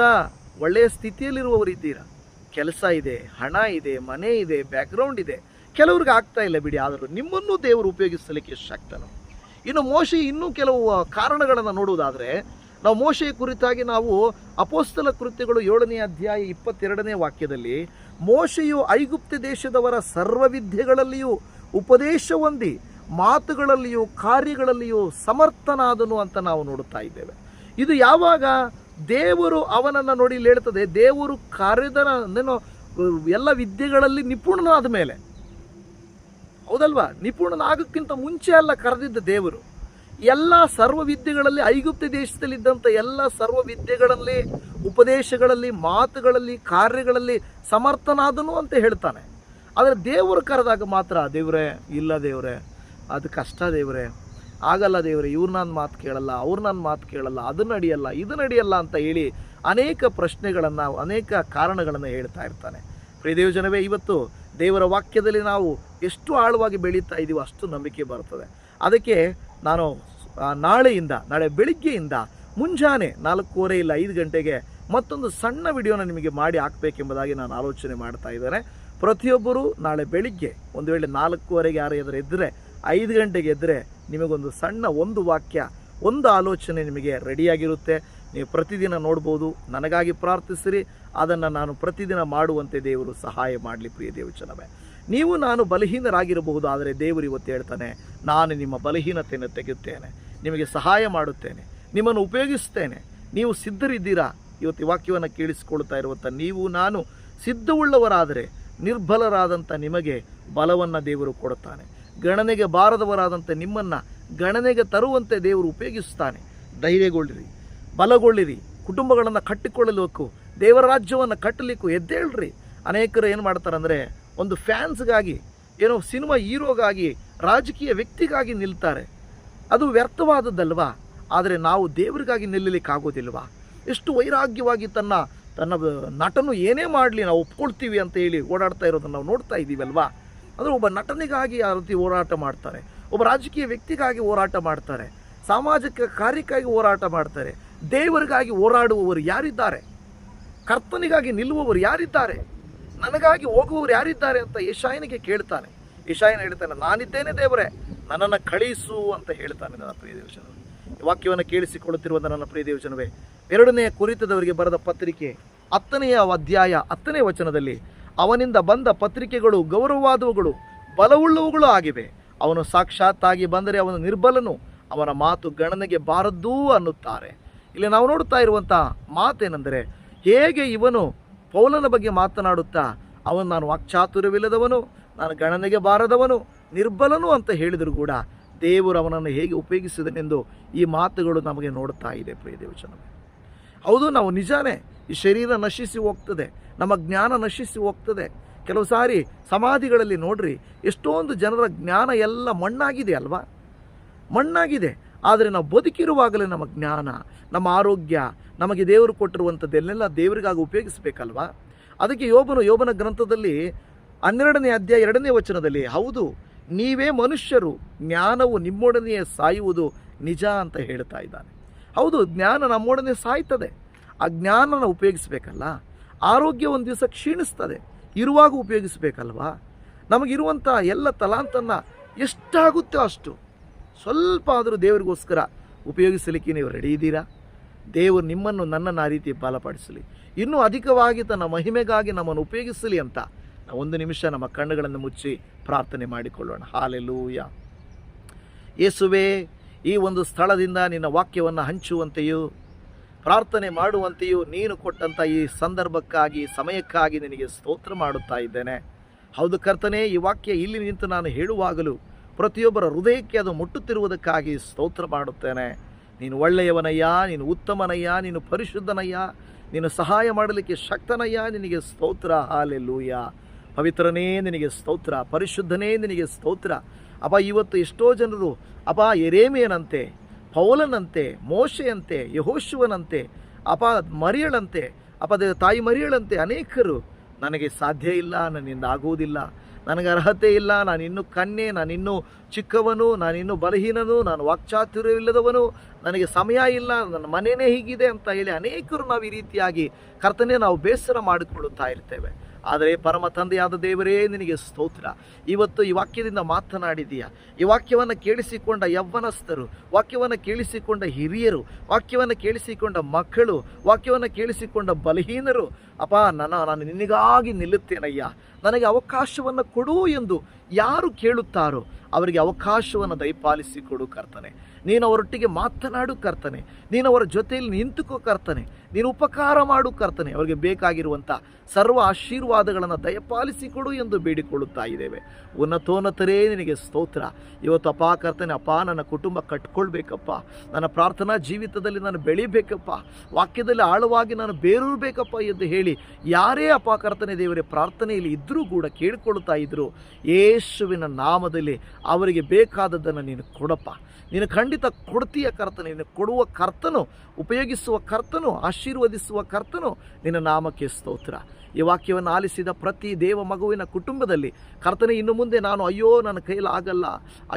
ಒಳ್ಳೆಯ ಸ್ಥಿತಿಯಲ್ಲಿರುವವರು ಇದ್ದೀರಾ? ಕೆಲಸ ಇದೆ, ಹಣ ಇದೆ, ಮನೆ ಇದೆ ಬ್ಯಾಕ್ಗ್ರೌಂಡ್ ಇದೆ. ಕೆಲವ್ರಿಗೆ ಆಗ್ತಾ ಇಲ್ಲ ಬಿಡಿ, ಆದರೂ ನಿಮ್ಮನ್ನು ದೇವರು ಉಪಯೋಗಿಸಲಿಕ್ಕೆ ಶಕ್ತನು. ಇನ್ನು ಮೋಶೆ ಇನ್ನೂ ಕೆಲವು ಕಾರಣಗಳನ್ನು ನೋಡುವುದಾದರೆ, ನಾವು ಮೋಶೆಯ ಕುರಿತಾಗಿ ನಾವು ಅಪೋಸ್ತಲ ಕೃತ್ಯಗಳು ಏಳನೇ ಅಧ್ಯಾಯ ಇಪ್ಪತ್ತೆರಡನೇ ವಾಕ್ಯದಲ್ಲಿ, ಮೋಶೆಯು ಐಗುಪ್ತ ದೇಶದವರ ಸರ್ವವಿದ್ಯೆಗಳಲ್ಲಿಯೂ ಉಪದೇಶ ಹೊಂದಿ ಮಾತುಗಳಲ್ಲಿಯೂ ಕಾರ್ಯಗಳಲ್ಲಿಯೂ ಸಮರ್ಥನಾದನು ಅಂತ ನಾವು ನೋಡುತ್ತಾ ಇದ್ದೇವೆ. ಇದು ಯಾವಾಗ ದೇವರು ಅವನನ್ನು ನೋಡಿ ಇಲ್ಲಿ ಹೇಳ್ತದೆ ದೇವರು ಕಾರ್ಯದನೇನೋ ಎಲ್ಲ ವಿದ್ಯೆಗಳಲ್ಲಿ ನಿಪುಣನಾದ ಮೇಲೆ. ಹೌದಲ್ವಾ? ನಿಪುಣನಾಗಕ್ಕಿಂತ ಮುಂಚೆ ಅಲ್ಲ ಕರೆದಿದ್ದ ದೇವರು. ಎಲ್ಲ ಸರ್ವ ವಿದ್ಯೆಗಳಲ್ಲಿ, ಐಗುಪ್ತ ದೇಶದಲ್ಲಿದ್ದಂಥ ಎಲ್ಲ ಸರ್ವ ವಿದ್ಯೆಗಳಲ್ಲಿ, ಉಪದೇಶಗಳಲ್ಲಿ, ಮಾತುಗಳಲ್ಲಿ, ಕಾರ್ಯಗಳಲ್ಲಿ ಸಮರ್ಥನಾದನು ಅಂತ ಹೇಳ್ತಾನೆ. ಆದರೆ ದೇವರು ಕರೆದಾಗ ಮಾತ್ರ ದೇವರೇ, ಇಲ್ಲ ದೇವರೇ ಅದು ಕಷ್ಟ ದೇವರೇ. ಆಗಲ್ಲ ದೇವರೇ, ಇವ್ರು ನನ್ನ ಮಾತು ಕೇಳಲ್ಲ, ಅವ್ರು ನನ್ನ ಮಾತು ಕೇಳಲ್ಲ ಅದು ನಡೆಯಲ್ಲ ಇದು ನಡೆಯಲ್ಲ ಅಂತ ಹೇಳಿ ಅನೇಕ ಪ್ರಶ್ನೆಗಳನ್ನು, ಅನೇಕ ಕಾರಣಗಳನ್ನು ಹೇಳ್ತಾ ಇರ್ತಾನೆ. ಪ್ರಿಯ ಜನವೇ, ಇವತ್ತು ದೇವರ ವಾಕ್ಯದಲ್ಲಿ ನಾವು ಎಷ್ಟು ಆಳವಾಗಿ ಬೆಳೀತಾ ಇದ್ದೀವೋ ಅಷ್ಟು ನಂಬಿಕೆ ಬರ್ತದೆ. ಅದಕ್ಕೆ ನಾನು ನಾಳೆಯಿಂದ, ನಾಳೆ ಬೆಳಿಗ್ಗೆಯಿಂದ, ಮುಂಜಾನೆ ನಾಲ್ಕೂವರೆ ಇಲ್ಲ ಐದು ಗಂಟೆಗೆ ಮತ್ತೊಂದು ಸಣ್ಣ ವಿಡಿಯೋನ ನಿಮಗೆ ಮಾಡಿ ಹಾಕಬೇಕೆಂಬುದಾಗಿ ನಾನು ಆಲೋಚನೆ ಮಾಡ್ತಾ ಇದ್ದೇನೆ. ಪ್ರತಿಯೊಬ್ಬರು ನಾಳೆ ಬೆಳಿಗ್ಗೆ ಒಂದು ವೇಳೆ ನಾಲ್ಕೂವರೆಗೆ ಯಾರು ಎದುರು ಎದ್ದರೆ ಐದು ಗಂಟೆಗೆ ಎದ್ದರೆ ನಿಮಗೊಂದು ಸಣ್ಣ ಒಂದು ವಾಕ್ಯ, ಒಂದು ಆಲೋಚನೆ ನಿಮಗೆ ರೆಡಿಯಾಗಿರುತ್ತೆ. ನೀವು ಪ್ರತಿದಿನ ನೋಡ್ಬೋದು, ನನಗಾಗಿ ಪ್ರಾರ್ಥಿಸಿರಿ, ಅದನ್ನು ನಾನು ಪ್ರತಿದಿನ ಮಾಡುವಂತೆ ದೇವರು ಸಹಾಯ ಮಾಡಲಿ ಪ್ರಿಯ ದೇವಚನವೇ ನೀವು ನಾನು ಬಲಹೀನರಾಗಿರಬಹುದು, ಆದರೆ ದೇವರು ಇವತ್ತು ಹೇಳ್ತಾನೆ, ನಾನು ನಿಮ್ಮ ಬಲಹೀನತೆಯನ್ನು ತೆಗೆಯುತ್ತೇನೆ, ನಿಮಗೆ ಸಹಾಯ ಮಾಡುತ್ತೇನೆ, ನಿಮ್ಮನ್ನು ಉಪಯೋಗಿಸ್ತೇನೆ ನೀವು ಸಿದ್ಧರಿದ್ದೀರಾ? ಇವತ್ತು ವಾಕ್ಯವನ್ನು ಕೇಳಿಸಿಕೊಳ್ತಾ ಇರುವಂಥ ನೀವು, ನಾನು ಸಿದ್ಧವುಳ್ಳವರಾದರೆ ನಿರ್ಬಲರಾದಂಥ ನಿಮಗೆ ಬಲವನ್ನು ದೇವರು ಕೊಡುತ್ತಾನೆ. ಗಣನೆಗೆ ಬಾರದವರಾದಂಥ ನಿಮ್ಮನ್ನು ಗಣನೆಗೆ ತರುವಂತೆ ದೇವರು ಉಪಯೋಗಿಸುತ್ತಾನೆ. ಧೈರ್ಯಗೊಳ್ಳಿರಿ, ಬಲಗೊಳ್ಳಿರಿ, ಕುಟುಂಬಗಳನ್ನು ಕಟ್ಟಿಕೊಳ್ಳಲಿಕ್ಕೂ ದೇವರ ರಾಜ್ಯವನ್ನು ಕಟ್ಟಲಿಕ್ಕೂ ಎದ್ದೇಳ್ರಿ. ಅನೇಕರು ಏನು ಮಾಡ್ತಾರಂದರೆ, ಒಂದು ಫ್ಯಾನ್ಸ್ಗಾಗಿ, ಏನೋ ಸಿನಿಮಾ ಹೀರೋಗಾಗಿ, ರಾಜಕೀಯ ವ್ಯಕ್ತಿಗಾಗಿ ನಿಲ್ತಾರೆ. ಅದು ವ್ಯರ್ಥವಾದದ್ದಲ್ವಾ? ಆದರೆ ನಾವು ದೇವರಿಗಾಗಿ ನಿಲ್ಲಲಿಕ್ಕಾಗೋದಿಲ್ವಾ? ಎಷ್ಟು ವೈರಾಗ್ಯವಾಗಿ ತನ್ನ ತನ್ನ ನಟನು ಏನೇ ಮಾಡಲಿ, ನಾವು ಒಪ್ಕೊಳ್ತೀವಿ ಅಂತ ಹೇಳಿ ಓಡಾಡ್ತಾ ಇರೋದನ್ನು ನಾವು ನೋಡ್ತಾ ಇದ್ದೀವಲ್ವಾ ಅಂದರೆ ಒಬ್ಬ ನಟನಿಗಾಗಿ ಆ ರೀತಿ ಹೋರಾಟ ಮಾಡ್ತಾರೆ. ಒಬ್ಬ ರಾಜಕೀಯ ವ್ಯಕ್ತಿಗಾಗಿ ಹೋರಾಟ ಮಾಡ್ತಾರೆ. ಸಾಮಾಜಿಕ ಕಾರ್ಯಕ್ಕಾಗಿ ಹೋರಾಟ ಮಾಡ್ತಾರೆ. ದೇವರಿಗಾಗಿ ಹೋರಾಡುವವರು ಯಾರಿದ್ದಾರೆ? ಕರ್ತನಿಗಾಗಿ ನಿಲ್ಲುವವರು ಯಾರಿದ್ದಾರೆ? ನನಗಾಗಿ ಹೋಗುವವರು ಯಾರಿದ್ದಾರೆ ಅಂತ ಯಶಾಯನಿಗೆ ಕೇಳ್ತಾನೆ. ಯಶಾಯನ ಹೇಳ್ತಾನೆ, ನಾನಿದ್ದೇನೆ ದೇವರೇ, ನನ್ನನ್ನು ಕಳಿಸು ಅಂತ ಹೇಳ್ತಾನೆ ನನ್ನ ಪ್ರಿಯ ದೇವಜನವೇ ಈ ವಾಕ್ಯವನ್ನು ಕೇಳಿಸಿಕೊಳ್ಳುತ್ತಿರುವ ನನ್ನ ಪ್ರಿಯ ದೇವಜನವೇ ಎರಡನೆಯ ಕುರಿತದವರಿಗೆ ಬರೆದ ಪತ್ರಿಕೆ ಹತ್ತನೆಯ ಅಧ್ಯಾಯ ಹತ್ತನೇ ವಚನದಲ್ಲಿ ಅವನಿಂದ ಬಂದ ಪತ್ರಿಕೆಗಳು ಗೌರವವಾದವುಗಳು ಬಲವುಳ್ಳವುಗಳು ಆಗಿವೆ. ಅವನು ಸಾಕ್ಷಾತ್ತಾಗಿ ಬಂದರೆ ಅವನು ನಿರ್ಬಲನು ಅವನ ಮಾತು ಗಣನೆಗೆ ಬಾರದ್ದೂ ಅನ್ನುತ್ತಾರೆ. ಇಲ್ಲಿ ನಾವು ನೋಡುತ್ತಾ ಇರುವಂಥ ಮಾತೇನೆಂದರೆ, ಹೇಗೆ ಇವನು ಪೌಲನ ಬಗ್ಗೆ ಮಾತನಾಡುತ್ತಾ, ಅವನು ನಾನು ವಾಕ್ಚಾತುರ್ಯವಿಲ್ಲದವನು, ನಾನು ಗಣನೆಗೆ ಬಾರದವನು, ನಿರ್ಬಲನು ಅಂತ ಹೇಳಿದರೂ ಕೂಡ ದೇವರು ಅವನನ್ನು ಹೇಗೆ ಉಪಯೋಗಿಸಿದನೆಂದು ಈ ಮಾತುಗಳು ನಮಗೆ ನೋಡ್ತಾ ಇದೆ, ಪ್ರಿಯ ದೇವಚನ ಹೌದು, ನಾವು ನಿಜಾನೇ ಈ ಶರೀರ ನಶಿಸಿ ಹೋಗ್ತದೆ, ನಮ್ಮ ಜ್ಞಾನ ನಶಿಸಿ ಹೋಗ್ತದೆ. ಕೆಲವು ಸಾರಿ ಸಮಾಧಿಗಳಲ್ಲಿ ನೋಡ್ರಿ, ಎಷ್ಟೊಂದು ಜನರ ಜ್ಞಾನ ಎಲ್ಲ ಮಣ್ಣಾಗಿದೆ ಅಲ್ವಾ? ಮಣ್ಣಾಗಿದೆ. ಆದರೆ ನಾವು ಬದುಕಿರುವಾಗಲೇ ನಮ್ಮ ಜ್ಞಾನ, ನಮ್ಮ ಆರೋಗ್ಯ, ನಮಗೆ ದೇವರು ಕೊಟ್ಟಿರುವಂಥದ್ದೆಲ್ಲೆಲ್ಲ ದೇವರಿಗಾಗಿ ಉಪಯೋಗಿಸಬೇಕಲ್ವಾ? ಅದಕ್ಕೆ ಯೋಬನು ಯೋಬನ ಗ್ರಂಥದಲ್ಲಿ ಹನ್ನೆರಡನೇ ಅಧ್ಯಾಯ ಎರಡನೇ ವಚನದಲ್ಲಿ, ಹೌದು, ನೀವೇ ಮನುಷ್ಯರು, ಜ್ಞಾನವು ನಿಮ್ಮೊಡನೆಯೇ ಸಾಯುವುದು ನಿಜ ಅಂತ ಹೇಳ್ತಾ ಇದ್ದಾನೆ. ಹೌದು, ಜ್ಞಾನ ನಮ್ಮೊಡನೆ ಸಾಯ್ತದೆ. ಆ ಜ್ಞಾನನ ಉಪಯೋಗಿಸ್ಬೇಕಲ್ಲ? ಆರೋಗ್ಯ ಒಂದು ದಿವಸ ಕ್ಷೀಣಿಸ್ತದೆ. ಇರುವಾಗ ಉಪಯೋಗಿಸ್ಬೇಕಲ್ವಾ? ನಮಗಿರುವಂಥ ಎಲ್ಲ ತಲಾಂತನ್ನು ಎಷ್ಟಾಗುತ್ತೋ ಅಷ್ಟು ಸ್ವಲ್ಪ ಆದರೂ ದೇವರಿಗೋಸ್ಕರ ಉಪಯೋಗಿಸಲಿಕ್ಕೆ ನೀವು ರೆಡಿ ಇದ್ದೀರಾ? ದೇವರು ನಿಮ್ಮನ್ನು ನನ್ನನ್ನು ಆ ರೀತಿ ಬಲಪಡಿಸಲಿ. ಇನ್ನೂ ಅಧಿಕವಾಗಿ ತನ್ನ ಮಹಿಮೆಗಾಗಿ ನಮ್ಮನ್ನು ಉಪಯೋಗಿಸಲಿ ಅಂತ ನಾವು ಒಂದು ನಿಮಿಷ ನಮ್ಮ ಕಣ್ಣುಗಳನ್ನು ಮುಚ್ಚಿ ಪ್ರಾರ್ಥನೆ ಮಾಡಿಕೊಳ್ಳೋಣ. ಹಾಲೆಲೂಯ ಯೇಸುವೆ, ಈ ಒಂದು ಸ್ಥಳದಿಂದ ನಿನ್ನ ವಾಕ್ಯವನ್ನು ಹಂಚುವಂತೆಯೂ ಪ್ರಾರ್ಥನೆ ಮಾಡುವಂತೆಯೂ ನೀನು ಕೊಟ್ಟಂಥ ಈ ಸಂದರ್ಭಕ್ಕಾಗಿ, ಸಮಯಕ್ಕಾಗಿ ನಿನಗೆ ಸ್ತೋತ್ರ ಮಾಡುತ್ತಾ ಇದ್ದೇನೆ. ಹೌದು ಕರ್ತನೇ, ಈ ವಾಕ್ಯ ಇಲ್ಲಿ ನಿಂತು ನಾನು ಹೇಳುವಾಗಲೂ ಪ್ರತಿಯೊಬ್ಬರ ಹೃದಯಕ್ಕೆ ಅದು ಮುಟ್ಟುತ್ತಿರುವುದಕ್ಕಾಗಿ ಸ್ತೋತ್ರ ಮಾಡುತ್ತೇನೆ. ನೀನು ಒಳ್ಳೆಯವನಯ್ಯ, ನೀನು ಉತ್ತಮನಯ್ಯ, ನೀನು ಪರಿಶುದ್ಧನಯ್ಯ, ನೀನು ಸಹಾಯ ಮಾಡಲಿಕ್ಕೆ ಶಕ್ತನಯ್ಯ, ನಿನಗೆ ಸ್ತೋತ್ರ. ಹಾಲೆಲ್ಲೂಯ ಪವಿತ್ರನೇ, ನಿನಗೆ ಸ್ತೋತ್ರ. ಪರಿಶುದ್ಧನೇ, ನಿನಗೆ ಸ್ತೋತ್ರ. ಅಪ ಇವತ್ತು ಎಷ್ಟೋ ಜನರು ಅಪ್ಪ ಎರೇಮಿಯನಂತೆ ಪೌಲನಂತೆ, ಮೋಶೆಯಂತೆ, ಯಹೋಶುವನಂತೆ, ಅಪ ಮರಿಯಳಂತೆ, ಅಪದ ತಾಯಿ ಮರಿಯಳಂತೆ ಅನೇಕರು ನನಗೆ ಸಾಧ್ಯ ಇಲ್ಲ, ನನ್ನಿಂದ ಆಗುವುದಿಲ್ಲ. ನನಗೆ ಅರ್ಹತೆ ಇಲ್ಲ, ನಾನಿನ್ನೂ ಕನ್ಯೆ ನಾನು ಇನ್ನೂ ಚಿಕ್ಕವನು, ನಾನಿನ್ನೂ ಬಲಹೀನನು, ನಾನು ವಾಕ್ಚಾತುರ್ಯವಿಲ್ಲದವನು, ನನಗೆ ಸಮಯ ಇಲ್ಲ, ನನ್ನ ಮನೆಯೇ ಹೀಗಿದೆ ಅಂತ ಹೇಳಿ ಅನೇಕರು ನಾವು ಈ ರೀತಿಯಾಗಿ ಕರ್ತನೆ ನಾವು ಬೇಸರ ಮಾಡಿಕೊಳ್ಳುತ್ತಾ ಇರ್ತೇವೆ. ಆದರೆ ಪರಮ ತಂದೆಯಾದ ದೇವರೇ, ನಿನಗೆ ಸ್ತೋತ್ರ. ಇವತ್ತು ಈ ವಾಕ್ಯದಿಂದ ಮಾತನಾಡಿದೀಯ. ಈ ವಾಕ್ಯವನ್ನು ಕೇಳಿಸಿಕೊಂಡ ಯವ್ವನಸ್ಥರು ವಾಕ್ಯವನ್ನು ಕೇಳಿಸಿಕೊಂಡ ಹಿರಿಯರು, ವಾಕ್ಯವನ್ನು ಕೇಳಿಸಿಕೊಂಡ ಮಕ್ಕಳು, ವಾಕ್ಯವನ್ನು ಕೇಳಿಸಿಕೊಂಡ ಬಲಹೀನರು, ಅಪ್ಪ, ನನ್ನ, ನಾನು ನಿನಗಾಗಿ ನಿಲ್ಲುತ್ತೇನಯ್ಯ. ನನಗೆ ಅವಕಾಶವನ್ನು ಕೊಡು ಎಂದು ಯಾರು ಕೇಳುತ್ತಾರೋ, ಅವರಿಗೆ ಅವಕಾಶವನ್ನು ದಯಪಾಲಿಸಿ ಕೊಡು ಕರ್ತನೆ. ನೀನು ಅವರೊಟ್ಟಿಗೆ ಮಾತನಾಡು ಕರ್ತನೆ. ನೀನು ಅವರ ಜೊತೆಯಲ್ಲಿ ನಿಂತುಕೋ ಕರ್ತನೆ. ನೀನು ಉಪಕಾರ ಮಾಡು ಕರ್ತನೆ. ಅವರಿಗೆ ಬೇಕಾಗಿರುವಂಥ ಸರ್ವ ಆಶೀರ್ವಾದಗಳನ್ನು ದಯಪಾಲಿಸಿಕೊಡು ಎಂದು ಬೇಡಿಕೊಳ್ಳುತ್ತಾ ಇದ್ದೇವೆ. ಉನ್ನತೋನ್ನತರೇ ನಿನಗೆ ಸ್ತೋತ್ರ. ಇವತ್ತು ಅಪಾ ಕರ್ತನೆ ಅಪ್ಪ ನನ್ನ ಕುಟುಂಬ ಕಟ್ಕೊಳ್ಬೇಕಪ್ಪ. ನನ್ನ ಪ್ರಾರ್ಥನಾ ಜೀವಿತದಲ್ಲಿ ನಾನು ಬೆಳಿಬೇಕಪ್ಪ. ವಾಕ್ಯದಲ್ಲಿ ಆಳವಾಗಿ ನಾನು ಬೇರೂರಬೇಕಪ್ಪ ಎಂದು ಹೇಳಿ ಯಾರೇ ಅಪಾಕರ್ತನೆ ದೇವರೇ ಪ್ರಾರ್ಥನೆಯಲ್ಲಿ ಇದ್ದರೂ ಕೂಡ ಕೇಳಿಕೊಳ್ಳುತ್ತಾ ಇದ್ದರು ಯೇಸುವಿನ ನಾಮದಲ್ಲಿ ಅವರಿಗೆ ಬೇಕಾದದ್ದನ್ನು ನೀನು ಕೊಡಪ್ಪ. ನೀನು ಖಂಡಿತ ಕೊಡ್ತೀಯ ಕರ್ತನೆ, ನೀನು ಕೊಡುವ ಕರ್ತನು, ಉಪಯೋಗಿಸುವ ಕರ್ತನು, ಆಶೀರ್ವದಿಸುವ ಕರ್ತನು ನಿನ್ನ ನಾಮಕ್ಕೆ ಸ್ತೋತ್ರ. ಈ ವಾಕ್ಯವನ್ನು ಆಲಿಸಿದ ಪ್ರತಿ ದೇವ ಮಗುವಿನ ಕುಟುಂಬದಲ್ಲಿ ಕರ್ತನೆ, ಇನ್ನು ಮುಂದೆ ನಾನು ಅಯ್ಯೋ ನನ್ನ ಕೈಲಾಗಲ್ಲ,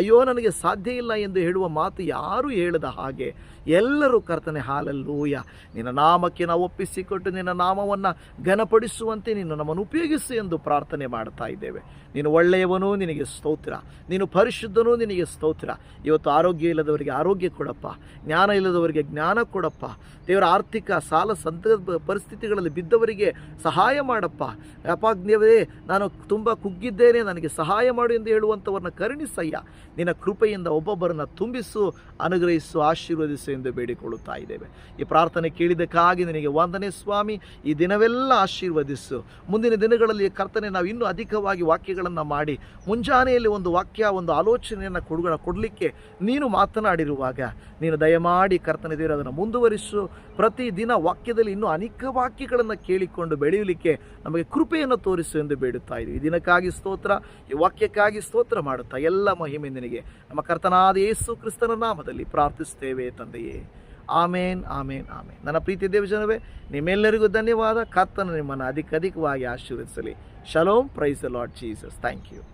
ಅಯ್ಯೋ ನನಗೆ ಸಾಧ್ಯ ಇಲ್ಲ ಎಂದು ಹೇಳುವ ಮಾತು ಯಾರೂ ಹೇಳದ ಹಾಗೆ ಎಲ್ಲರೂ ಕರ್ತನೆ, ಹಾಲಲ್ಲೂಯ. ನಿನ್ನ ನಾಮಕ್ಕೆ ನಾವು ಒಪ್ಪಿಸಿಕೊಟ್ಟು ನಿನ್ನ ನಾಮವನ್ನು ಘನಪಡಿಸುವಂತೆ ನೀನು ನಮ್ಮನ್ನು ಉಪಯೋಗಿಸಿ ಎಂದು ಪ್ರಾರ್ಥನೆ ಮಾಡ್ತಾ ಇದ್ದೇವೆ. ನೀನು ಒಳ್ಳೆಯವನು, ನಿನಗೆ ಸ್ತೋತ್ರ. ನೀನು ಪರಿಶುದ್ಧನೂ, ನಿನಗೆ ಸ್ತೋತ್ರ. ಇವತ್ತು ಆರೋಗ್ಯ ಇಲ್ಲದವರಿಗೆ ಆರೋಗ್ಯ ಕೊಡಪ್ಪ. ಜ್ಞಾನ ಇಲ್ಲದವರಿಗೆ ಜ್ಞಾನ ಕೊಡಪ್ಪ. ದೇವರ ಆರ್ಥಿಕ ಸಾಲ ಸಂದರ್ಭ ಪರಿಸ್ಥಿತಿಗಳಲ್ಲಿ ಬಿದ್ದವರಿಗೆ ಸಹಾಯ ಮಾಡಪ್ಪ. ಅಪಾಜ್ಞವೇ ನಾನು ತುಂಬ ಕುಗ್ಗಿದ್ದೇನೆ, ನನಗೆ ಸಹಾಯ ಮಾಡು ಎಂದು ಹೇಳುವಂಥವ್ರನ್ನ ಕರುಣಿಸಯ್ಯ. ನಿನ್ನ ಕೃಪೆಯಿಂದ ಒಬ್ಬೊಬ್ಬರನ್ನು ತುಂಬಿಸು, ಅನುಗ್ರಹಿಸು, ಆಶೀರ್ವದಿಸು ಎಂದು ಬೇಡಿಕೊಳ್ಳುತ್ತಾ ಇದ್ದೇವೆ. ಈ ಪ್ರಾರ್ಥನೆ ಕೇಳಿದ್ದಕ್ಕಾಗಿ ನಿನಗೆ ವಂದನೆ ಸ್ವಾಮಿ. ಈ ದಿನವೆಲ್ಲ ಆಶೀರ್ವದಿಸು. ಮುಂದಿನ ದಿನಗಳಲ್ಲಿ ಕರ್ತನೆ, ನಾವು ಇನ್ನೂ ಅಧಿಕವಾಗಿ ವಾಕ್ಯಗಳನ್ನು ಮಾಡಿ, ಮುಂಜಾನೆಯಲ್ಲಿ ಒಂದು ವಾಕ್ಯ, ಒಂದು ಆಲೋಚನೆಯನ್ನು ಕೊಡುಗ ಕೊಡಲಿಕ್ಕೆ ನೀನು ಮಾತನಾಡಿರುವಾಗ, ನೀನು ದಯಮಾಡಿ ಕರ್ತನೆ ದೇವರು, ಅದನ್ನು ಮುಂದುವರಿಸು. ಪ್ರತಿ ದಿನ ವಾಕ್ಯದಲ್ಲಿ ಇನ್ನೂ ಅನೇಕ ವಾಕ್ಯಗಳನ್ನು ಕೇಳಿಕೊಂಡು ಬೆಳೆಯಲಿಕ್ಕೆ ನಮಗೆ ಕೃಪೆಯನ್ನು ತೋರಿಸು ಎಂದು ಬೇಡುತ್ತಾ ಇದ್ದೀವಿ. ದಿನಕ್ಕಾಗಿ ಸ್ತೋತ್ರ, ಈ ವಾಕ್ಯಕ್ಕಾಗಿ ಸ್ತೋತ್ರ ಮಾಡುತ್ತಾ ಎಲ್ಲ ಮಹಿಮೆ ನಿನಗೆ. ನಮ್ಮ ಕರ್ತನಾದ ಯೇಸು ಕ್ರಿಸ್ತನ ನಾಮದಲ್ಲಿ ಪ್ರಾರ್ಥಿಸ್ತೇವೆ ತಂದೆಯೇ. ಆಮೇನ್ ಆಮೇನ್ ಆಮೇನ್. ನನ್ನ ಪ್ರೀತಿ ದೇವಜನವೇ ನಿಮ್ಮೆಲ್ಲರಿಗೂ ಧನ್ಯವಾದ. ಕರ್ತನ ನಿಮ್ಮನ್ನು ಅಧಿಕ ಅಧಿಕವಾಗಿ ಆಶೀರ್ವದಿಸಲಿ. Shalom, praise Lord Jesus. Thank you.